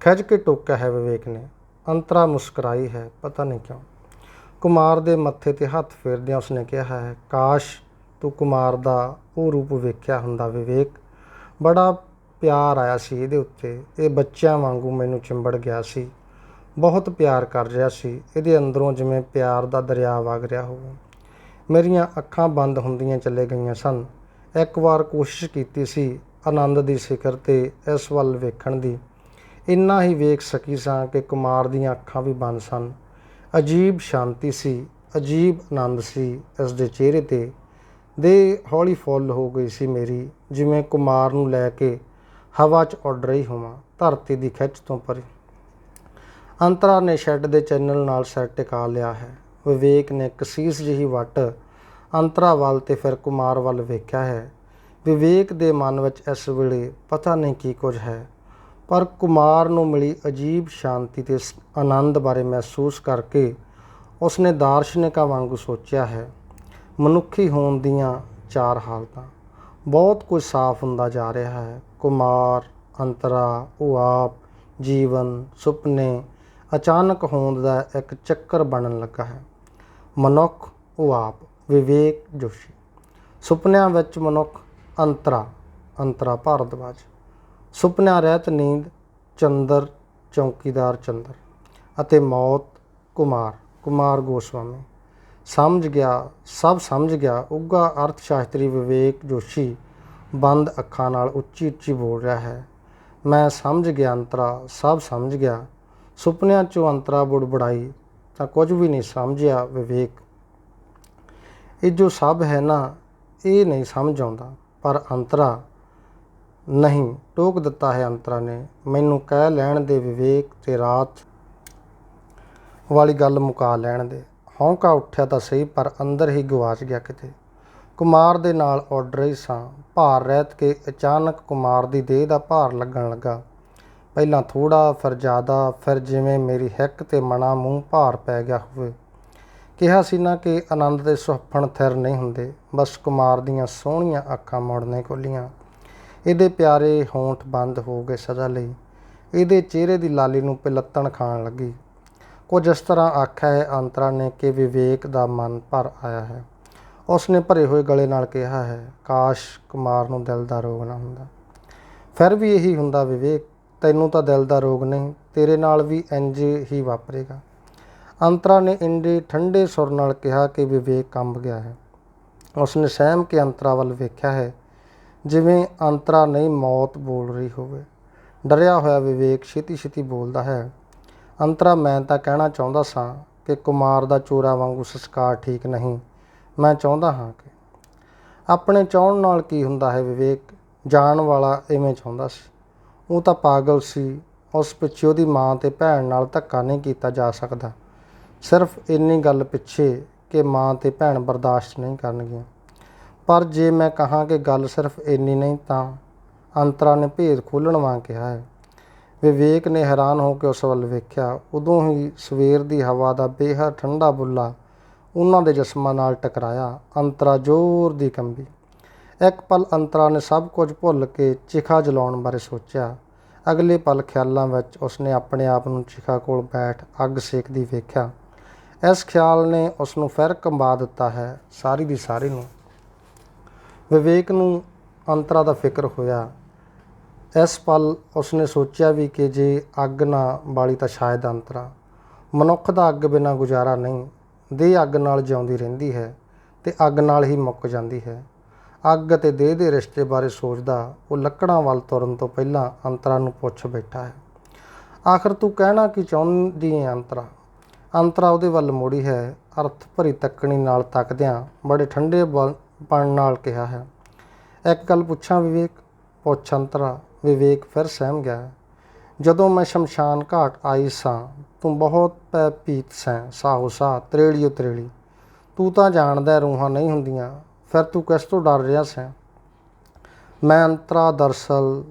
ਖਿੱਚ ਕੇ ਟੋਕਿਆ ਹੈ ਵਿਵੇਕ ਨੇ। ਅੰਤਰਾ ਮੁਸਕਰਾਈ ਹੈ, ਪਤਾ ਨਹੀਂ ਕਿਉਂ। ਕੁਮਾਰ ਦੇ ਮੱਥੇ ਤੇ ਹੱਥ ਫੇਰਦਿਆਂ ਉਸਨੇ ਕਿਹਾ ਹੈ, ਕਾਸ਼ ਤੂੰ ਕੁਮਾਰ ਦਾ ਉਹ ਰੂਪ ਵੇਖਿਆ ਹੁੰਦਾ, ਵਿਵੇਕ। ਬੜਾ ਪਿਆਰ ਆਇਆ ਸੀ ਇਹਦੇ ਉੱਤੇ। ਇਹ ਬੱਚਿਆਂ ਵਾਂਗੂ ਮੈਨੂੰ ਚਿੰਬੜ ਗਿਆ ਸੀ। ਬਹੁਤ ਪਿਆਰ ਕਰ ਰਿਹਾ ਸੀ। ਇਹਦੇ ਅੰਦਰੋਂ ਜਿਵੇਂ ਪਿਆਰ ਦਾ ਦਰਿਆ ਵਗ ਰਿਹਾ ਹੋਵੇ। ਮੇਰੀਆਂ ਅੱਖਾਂ ਬੰਦ ਹੁੰਦੀਆਂ ਚਲੇ ਗਈਆਂ ਸਨ। ਇੱਕ ਵਾਰ ਕੋਸ਼ਿਸ਼ ਕੀਤੀ ਸੀ ਆਨੰਦ ਦੀ ਸਿਖਰ ਤੇ ਇਸ ਵੱਲ ਵੇਖਣ ਦੀ। ਇੰਨਾ ਹੀ ਵੇਖ ਸਕੀ ਸਾਂ ਕਿ ਕੁਮਾਰ ਦੀਆਂ ਅੱਖਾਂ ਵੀ ਬੰਦ ਸਨ। ਅਜੀਬ ਸ਼ਾਂਤੀ ਸੀ, ਅਜੀਬ ਆਨੰਦ ਸੀ ਇਸ ਦੇ ਚਿਹਰੇ ਤੇ। ਦੇ ਹੌਲੀ ਫੁੱਲ ਹੋ ਗਈ ਸੀ ਮੇਰੀ, ਜਿਵੇਂ ਕੁਮਾਰ ਨੂੰ ਲੈ ਕੇ ਹਵਾ 'ਚ ਉੱਡ ਰਹੀ ਹੋਵਾਂ, ਧਰਤੀ ਦੀ ਖਿੱਚ ਤੋਂ ਪਰੇ। ਅੰਤਰਾ ਨੇ ਸ਼ੈੱਡ ਦੇ ਚੈਨਲ ਨਾਲ ਸਿਰ ਟਿਕਾ ਲਿਆ ਹੈ। ਵਿਵੇਕ ਨੇ ਕਸੀਸ ਜਿਹੀ ਵੱਟ ਅੰਤਰਾ ਵੱਲ ਤੇ ਫਿਰ ਕੁਮਾਰ ਵੱਲ ਵੇਖਿਆ ਹੈ। ਵਿਵੇਕ ਦੇ ਮਨ ਵਿੱਚ ਇਸ ਵੇਲੇ ਪਤਾ ਨਹੀਂ ਕੀ ਕੁਝ ਹੈ। ਪਰ ਕੁਮਾਰ ਨੂੰ ਮਿਲੀ ਅਜੀਬ ਸ਼ਾਂਤੀ ਤੇ ਸ- ਆਨੰਦ ਬਾਰੇ ਮਹਿਸੂਸ ਕਰਕੇ ਉਸਨੇ ਦਾਰਸ਼ਨਿਕਾਂ ਵਾਂਗੂ ਸੋਚਿਆ ਹੈ, ਮਨੁੱਖੀ ਹੋਣ ਦੀਆਂ ਚਾਰ ਹਾਲਤਾਂ। ਬਹੁਤ ਕੁਝ ਸਾਫ਼ ਹੁੰਦਾ ਜਾ ਰਿਹਾ ਹੈ। ਕੁਮਾਰ, ਅੰਤਰਾ, ਉਹ ਆਪ, ਜੀਵਨ, ਸੁਪਨੇ ਅਚਾਨਕ ਹੋਂਦ ਦਾ ਇੱਕ ਚੱਕਰ ਬਣਨ ਲੱਗਾ ਹੈ। ਮਨੁੱਖ, ਉਹ ਆਪ, ਵਿਵੇਕ ਜੋਸ਼ੀ। ਸੁਪਨਿਆਂ ਵਿੱਚ ਮਨੁੱਖ, ਅੰਤਰਾ ਅੰਤਰਾ ਭਾਰਦਵਾਜ। ਸੁਪਨਿਆਂ ਰਹਿਤ ਨੀਂਦ, ਚੰਦਰ, ਚੌਕੀਦਾਰ ਚੰਦਰ ਅਤੇ ਮੌਤ, ਕੁਮਾਰ ਕੁਮਾਰ ਗੋਸਵਾਮੀ। ਸਮਝ ਗਿਆ, ਸਭ ਸਮਝ ਗਿਆ ਉੱਗਾ ਅਰਥ ਸ਼ਾਸਤਰੀ ਵਿਵੇਕ ਜੋਸ਼ੀ ਬੰਦ ਅੱਖਾਂ ਨਾਲ ਉੱਚੀ ਉੱਚੀ ਬੋਲ ਰਿਹਾ ਹੈ। ਮੈਂ ਸਮਝ ਗਿਆ ਅੰਤਰਾ, ਸਭ ਸਮਝ ਗਿਆ। ਸੁਪਨਿਆਂ ਚੋਂ ਅੰਤਰਾ ਬੁੜਬੜਾਈ, ਤਾਂ ਕੁਝ ਵੀ ਨਹੀਂ ਸਮਝਿਆ ਵਿਵੇਕ। ਇਹ ਜੋ ਸਭ ਹੈ ਨਾ, ਇਹ ਨਹੀਂ ਸਮਝ ਆਉਂਦਾ, ਪਰ ਅੰਤਰਾ ਨਹੀਂ, ਟੋਕ ਦਿੱਤਾ ਹੈ ਅੰਤਰਾ ਨੇ। ਮੈਨੂੰ ਕਹਿ ਲੈਣ ਦੇ ਵਿਵੇਕ ਤੇ ਰਾਤ ਵਾਲੀ ਗੱਲ ਮੁਕਾ ਲੈਣ ਦੇ। ਹੌਂਕਾ ਉੱਠਿਆ ਤਾਂ ਸਹੀ, ਪਰ ਅੰਦਰ ਹੀ ਗਵਾਚ ਗਿਆ ਕਿਤੇ। ਕੁਮਾਰ ਦੇ ਨਾਲ ਉੱਡ ਰਹੀ ਸਾਂ। ਭਾਰ ਰਹਿਤ ਕੇ ਅਚਾਨਕ ਕੁਮਾਰ ਦੀ ਦੇਹ ਦਾ ਭਾਰ ਲੱਗਣ ਲੱਗਾ। ਪਹਿਲਾਂ ਥੋੜਾ ਫਿਰ ਜ਼ਿਆਦਾ, ਫਿਰ ਜਿਵੇਂ ਮੇਰੀ ਹਿੱਕ ਤੇ ਮਣਾ ਮੂੰਹ ਭਾਰ ਪੈ ਗਿਆ ਹੋਵੇ। ਕਿਹਾ ਸੀ ਨਾ ਕਿ ਆਨੰਦ ਦੇ ਸੁਹਫਣ ਥਿਰ ਨਹੀਂ ਹੁੰਦੇ। ਬਸ ਕੁਮਾਰ ਦੀਆਂ ਸੋਹਣੀਆਂ ਅੱਖਾਂ ਮੁੜਨੇ ਖੋਲੀਆਂ। ਇਹਦੇ ਪਿਆਰੇ ਹੋਂਠ ਬੰਦ ਹੋ ਗਏ ਸਦਾ ਲਈ। ਇਹਦੇ ਚਿਹਰੇ ਦੀ ਲਾਲੀ ਨੂੰ ਪਿਲੱਤਣ ਖਾਣ ਲੱਗੀ। ਕੁਝ ਇਸ ਤਰ੍ਹਾਂ ਆਖਿਆ ਹੈ, ਅੰਤਰਾ ਨੇ ਕਿ ਵਿਵੇਕ ਦਾ ਮਨ ਭਰ ਆਇਆ ਹੈ। ਉਸਨੇ ਭਰੇ ਹੋਏ ਗਲੇ ਨਾਲ ਕਿਹਾ ਹੈ, ਕਾਸ਼ ਕੁਮਾਰ ਨੂੰ ਦਿਲ ਦਾ ਰੋਗ ਨਾ ਹੁੰਦਾ। ਫਿਰ ਵੀ ਇਹੀ ਹੁੰਦਾ ਵਿਵੇਕ, ਤੈਨੂੰ ਤਾਂ ਦਿਲ ਦਾ ਰੋਗ ਨਹੀਂ, ਤੇਰੇ ਨਾਲ ਵੀ ਇੰਜ ਹੀ ਵਾਪਰੇਗਾ। ਅੰਤਰਾ ਨੇ ਇੰਡੇ ਠੰਡੇ ਸੁਰ ਨਾਲ ਕਿਹਾ ਕਿ ਵਿਵੇਕ ਕੰਬ ਗਿਆ ਹੈ। ਉਸਨੇ ਸਹਿਮ ਕੇ ਅੰਤਰਾ ਵੱਲ ਵੇਖਿਆ ਹੈ। ਜਿਵੇਂ ਅੰਤਰਾ ਨਹੀਂ ਮੌਤ ਬੋਲ ਰਹੀ ਹੋਵੇ। ਡਰਿਆ ਹੋਇਆ ਵਿਵੇਕ ਛੇਤੀ ਛੇਤੀ ਬੋਲਦਾ ਹੈ, ਅੰਤਰਾ ਮੈਂ ਤਾਂ ਕਹਿਣਾ ਚਾਹੁੰਦਾ ਸਾਂ ਕਿ ਕੁਮਾਰ ਦਾ ਚੋਰਾ ਵਾਂਗੂ ਸੰਸਕਾਰ ਠੀਕ ਨਹੀਂ, ਮੈਂ ਚਾਹੁੰਦਾ ਹਾਂ ਕਿ। ਆਪਣੇ ਚਾਹਣ ਨਾਲ ਕੀ ਹੁੰਦਾ ਹੈ ਵਿਵੇਕ? ਜਾਣ ਵਾਲਾ ਐਵੇਂ ਚਾਹੁੰਦਾ ਸੀ। ਉਹ ਤਾਂ ਪਾਗਲ ਸੀ, ਉਸ ਪਿੱਛੇ ਉਹਦੀ ਮਾਂ ਤੇ ਭੈਣ ਨਾਲ ਧੱਕਾ ਨਹੀਂ ਕੀਤਾ ਜਾ ਸਕਦਾ। ਸਿਰਫ ਇੰਨੀ ਗੱਲ ਪਿੱਛੇ ਕਿ ਮਾਂ ਤੇ ਭੈਣ ਬਰਦਾਸ਼ਤ ਨਹੀਂ ਕਰਨਗੀਆਂ। ਪਰ ਜੇ ਮੈਂ ਕਹਾਂ ਕਿ ਗੱਲ ਸਿਰਫ ਇੰਨੀ ਨਹੀਂ ਤਾਂ ਅੰਤਰਾ ਨੇ ਭੇਦ ਖੋਲਣ ਵਾਂ ਕਿਹਾ ਹੈ। ਵਿਵੇਕ ਨੇ ਹੈਰਾਨ ਹੋ ਕੇ ਉਸ ਵੱਲ ਵੇਖਿਆ। ਉਦੋਂ ਹੀ ਸਵੇਰ ਦੀ ਹਵਾ ਦਾ ਬੇਹੱਦ ਠੰਡਾ ਬੁੱਲਾ ਉਹਨਾਂ ਦੇ ਜਿਸਮਾਂ ਨਾਲ ਟਕਰਾਇਆ। ਅੰਤਰਾ ਜ਼ੋਰ ਦੀ ਕੰਬੀ। ਇੱਕ ਪਲ ਅੰਤਰਾ ਨੇ ਸਭ ਕੁਝ ਭੁੱਲ ਕੇ ਚਿਖਾ ਜਲਾਉਣ ਬਾਰੇ ਸੋਚਿਆ। ਅਗਲੇ ਪਲ ਖਿਆਲਾਂ ਵਿੱਚ ਉਸਨੇ ਆਪਣੇ ਆਪ ਨੂੰ ਚਿਖਾ ਕੋਲ ਬੈਠ ਅੱਗ ਸੇਕਦੀ ਵੇਖਿਆ। ਇਸ ਖਿਆਲ ਨੇ ਉਸ ਨੂੰ ਫਿਰ ਕੰਬਾ ਦਿੱਤਾ ਹੈ ਸਾਰੀ ਦੀ ਸਾਰੀ ਨੂੰ। ਵਿਵੇਕ ਨੂੰ ਅੰਤਰਾ ਦਾ ਫਿਕਰ ਹੋਇਆ। ਇਸ ਪਲ ਉਸਨੇ ਸੋਚਿਆ ਵੀ ਕਿ ਜੇ ਅੱਗ ਨਾ ਬਾਲੀ ਤਾਂ ਸ਼ਾਇਦ ਅੰਤਰਾ। ਮਨੁੱਖ ਦਾ ਅੱਗ ਬਿਨਾਂ ਗੁਜ਼ਾਰਾ ਨਹੀਂ ਦੇਹ ਅੱਗ ਨਾਲ ਜਿਉਂਦੀ ਰਹਿੰਦੀ ਹੈ ਤੇ ਅੱਗ ਨਾਲ ਹੀ ਮੁੱਕ ਜਾਂਦੀ ਹੈ। ਅੱਗ ਅਤੇ ਦੇਹ ਦੇ ਰਿਸ਼ਤੇ ਬਾਰੇ ਸੋਚਦਾ, ਉਹ ਲੱਕੜਾਂ ਵੱਲ ਤੁਰਨ ਤੋਂ ਪਹਿਲਾਂ ਅੰਤਰਾ ਨੂੰ ਪੁੱਛ ਬੈਠਾ ਹੈ। ਆਖਰ ਤੂੰ ਕਹਿਣਾ ਕੀ ਚਾਹੁੰਦੀ ਹੈ ਅੰਤਰਾ? ਅੰਤਰਾ ਉਹਦੇ ਵੱਲ ਮੋੜੀ ਹੈ, ਅਰਥ ਭਰੀ ਤੱਕਣੀ ਨਾਲ ਤੱਕਦਿਆਂ ਬੜੇ ਠੰਡੇ ਬਲ- ਪਣ ਨਾਲ ਕਿਹਾ ਹੈ। ਇੱਕ ਗੱਲ ਪੁੱਛਾਂ ਵਿਵੇਕ ਪੁੱਛ ਅੰਤਰਾ ਵਿਵੇਕ ਫਿਰ ਸਹਿਮ ਗਿਆ ਜਦੋਂ ਮੈਂ ਸ਼ਮਸ਼ਾਨ ਘਾਟ ਆਈ ਸਾਂ, ਤੂੰ ਬਹੁਤ ਪੈ ਪੀਤ ਸੈਂ, ਸਾਹੋ ਸਾਹ, ਤਰੇੜੀਓ ਤਰੇੜੀ। ਤੂੰ ਤਾਂ ਜਾਣਦਾ ਰੂਹਾਂ ਨਹੀਂ ਹੁੰਦੀਆਂ, ਫਿਰ ਤੂੰ ਕਿਸ ਤੋਂ ਡਰ ਰਿਹਾ ਸੈਂ? ਮੈਂ ਅੰਤਰਾ ਦਰਸਲ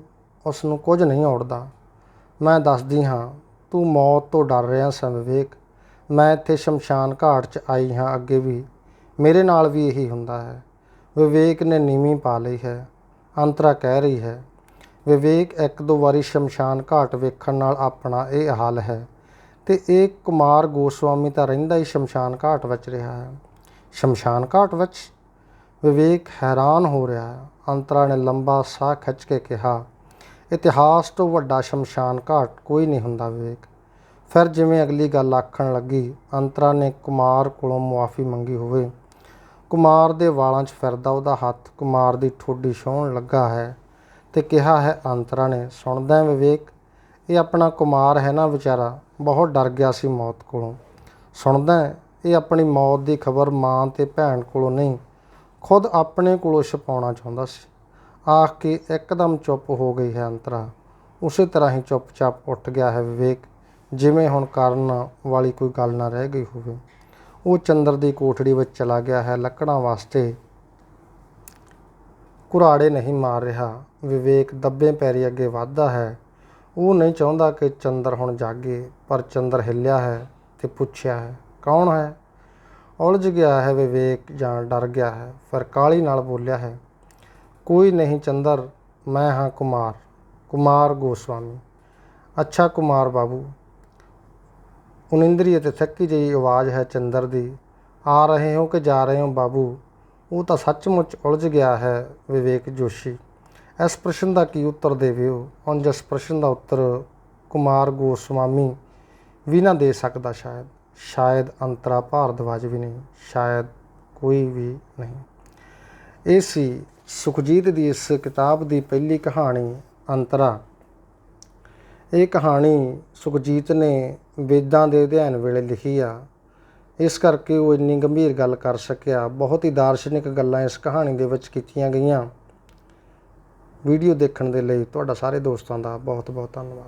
ਉਸ ਨੂੰ ਕੁਝ ਨਹੀਂ ਔੜਦਾ। ਮੈਂ ਦੱਸਦੀ ਹਾਂ, ਤੂੰ ਮੌਤ ਤੋਂ ਡਰ ਰਿਹਾ ਸੈਂ ਵਿਵੇਕ। ਮੈਂ ਇੱਥੇ ਸ਼ਮਸ਼ਾਨ ਘਾਟ 'ਚ ਆਈ ਹਾਂ ਅੱਗੇ ਵੀ। ਮੇਰੇ ਨਾਲ ਵੀ ਇਹੀ ਹੁੰਦਾ ਹੈ। ਵਿਵੇਕ ਨੇ ਨੀਵੀਂ ਪਾ ਲਈ ਹੈ, ਅੰਤਰਾ ਕਹਿ ਰਹੀ ਹੈ, ਵਿਵੇਕ ਇੱਕ ਦੋ ਵਾਰੀ ਸ਼ਮਸ਼ਾਨ ਘਾਟ ਵੇਖਣ ਨਾਲ ਆਪਣਾ ਇਹ ਹਾਲ ਹੈ ਤੇ ਇਹ ਕੁਮਾਰ ਗੋਸਵਾਮੀ ਤਾਂ ਰਹਿੰਦਾ ਹੀ ਸ਼ਮਸ਼ਾਨ ਘਾਟ ਵਿੱਚ ਰਿਹਾ ਹੈ। ਸ਼ਮਸ਼ਾਨ ਘਾਟ ਵਿੱਚ? ਵਿਵੇਕ ਹੈਰਾਨ ਹੋ ਰਿਹਾ ਹੈ। ਅੰਤਰਾ ਨੇ ਲੰਬਾ ਸਾਹ ਖਿੱਚ ਕੇ ਕਿਹਾ, ਇਤਿਹਾਸ ਤੋਂ ਵੱਡਾ ਸ਼ਮਸ਼ਾਨ ਘਾਟ ਕੋਈ ਨਹੀਂ ਹੁੰਦਾ ਵਿਵੇਕ। ਫਿਰ ਜਿਵੇਂ ਅਗਲੀ ਗੱਲ ਆਖਣ ਲੱਗੀ, ਅੰਤਰਾ ਨੇ ਕੁਮਾਰ ਕੋਲੋਂ ਮੁਆਫੀ ਮੰਗੀ ਹੋਵੇ ਕੁਮਾਰ ਦੇ ਵਾਲਾਂ 'ਚ ਫਿਰਦਾ ਉਹਦਾ ਹੱਥ ਕੁਮਾਰ ਦੀ ਠੋਡੀ ਛੋਹਣ ਲੱਗਾ ਹੈ ਤੇ ਕਿਹਾ ਹੈ, ਅੰਤਰਾ ਨੇ, ਸੁਣਦਾ ਵਿਵੇਕ? ਇਹ ਆਪਣਾ ਕੁਮਾਰ ਹੈ ਨਾ ਵਿਚਾਰਾ? ਬਹੁਤ ਡਰ ਗਿਆ ਸੀ ਮੌਤ ਕੋਲੋਂ। ਸੁਣਦਾ ਇਹ ਆਪਣੀ ਮੌਤ ਦੀ ਖਬਰ ਮਾਂ ਤੇ ਭੈਣ ਕੋਲੋਂ ਨਹੀਂ, ਖੁਦ ਆਪਣੇ ਕੋਲੋਂ ਛਪਾਉਣਾ ਚਾਹੁੰਦਾ ਸੀ। ਆਖ ਕੇ ਇੱਕਦਮ ਚੁੱਪ ਹੋ ਗਈ ਹੈ ਅੰਤਰਾ। ਉਸੇ ਤਰ੍ਹਾਂ ਹੀ ਚੁੱਪਚਾਪ ਉੱਠ ਗਿਆ ਹੈ ਵਿਵੇਕ, ਜਿਵੇਂ ਹੁਣ ਕਰਨ ਵਾਲੀ ਕੋਈ ਗੱਲ ਨਾ ਰਹਿ ਗਈ ਹੋਵੇ। ਉਹ ਚੰਦਰ ਦੀ ਕੋਠੜੀ ਵਿੱਚ ਚਲਾ ਗਿਆ ਹੈ। ਲੱਕੜਾਂ ਵਾਸਤੇ ਕੁਰਾੜੇ ਨਹੀਂ ਮਾਰ ਰਿਹਾ। ਵਿਵੇਕ ਦੱਬੇ ਪੈਰੀ ਅੱਗੇ ਵਧਦਾ ਹੈ। ਉਹ ਨਹੀਂ ਚਾਹੁੰਦਾ ਕਿ ਚੰਦਰ ਹੁਣ ਜਾਗੇ, ਪਰ ਚੰਦਰ ਹਿੱਲਿਆ ਹੈ ਤੇ ਪੁੱਛਿਆ ਹੈ, ਕੌਣ ਹੈ? ਉਲਝ ਗਿਆ ਹੈ ਵਿਵੇਕ ਜਾਂ ਡਰ ਗਿਆ ਹੈ, ਫਿਰ ਕਾਲੀ ਨਾਲ ਬੋਲਿਆ ਹੈ, ਕੋਈ ਨਹੀਂ ਚੰਦਰ, ਮੈਂ ਹਾਂ ਕੁਮਾਰ ਕੁਮਾਰ ਗੋਸਵਾਮੀ। ਅੱਛਾ ਕੁਮਾਰ ਬਾਬੂ ਉਨਿੰਦਰੀ ਅਤੇ ਥੱਕੀ ਜਿਹੀ ਆਵਾਜ਼ ਹੈ ਚੰਦਰ ਦੀ, ਆ ਰਹੇ ਹੋ ਕਿ ਜਾ ਰਹੇ ਹੋ ਬਾਬੂ? ਉਹ ਤਾਂ ਸੱਚਮੁੱਚ ਉਲਝ ਗਿਆ ਹੈ ਵਿਵੇਕ ਜੋਸ਼ੀ। ਇਸ ਪ੍ਰਸ਼ਨ ਦਾ ਕੀ ਉੱਤਰ ਦੇਵਿਓ? ਹੁਣ ਜਿਸ ਪ੍ਰਸ਼ਨ ਦਾ ਉੱਤਰ ਕੁਮਾਰ ਗੋਸਵਾਮੀ ਵੀ ਨਾ ਦੇ ਸਕਦਾ ਸ਼ਾਇਦ। ਸ਼ਾਇਦ ਅੰਤਰਾ ਭਾਰਦਵਾਜ ਵੀ ਨਹੀਂ, ਸ਼ਾਇਦ ਕੋਈ ਵੀ ਨਹੀਂ। ਇਹ ਸੀ ਸੁਖਜੀਤ ਦੀ ਇਸ ਕਿਤਾਬ ਦੀ ਪਹਿਲੀ ਕਹਾਣੀ ਅੰਤਰਾ। ਇਹ ਕਹਾਣੀ ਸੁਖਜੀਤ ਨੇ ਵੇਦਾਂ ਦੇ ਅਧਿਐਨ ਵੇਲੇ ਲਿਖੀ ਆ। ਇਸ ਕਰਕੇ ਉਹ ਇੰਨੀ ਗੰਭੀਰ ਗੱਲ ਕਰ ਸਕਿਆ। ਬਹੁਤ ਹੀ ਦਾਰਸ਼ਨਿਕ ਗੱਲਾਂ ਇਸ ਕਹਾਣੀ ਦੇ ਵਿੱਚ ਕੀਤੀਆਂ ਗਈਆਂ। ਵੀਡੀਓ ਦੇਖਣ ਦੇ ਲਈ ਤੁਹਾਡਾ ਸਾਰੇ ਦੋਸਤਾਂ ਦਾ ਬਹੁਤ ਬਹੁਤ ਧੰਨਵਾਦ।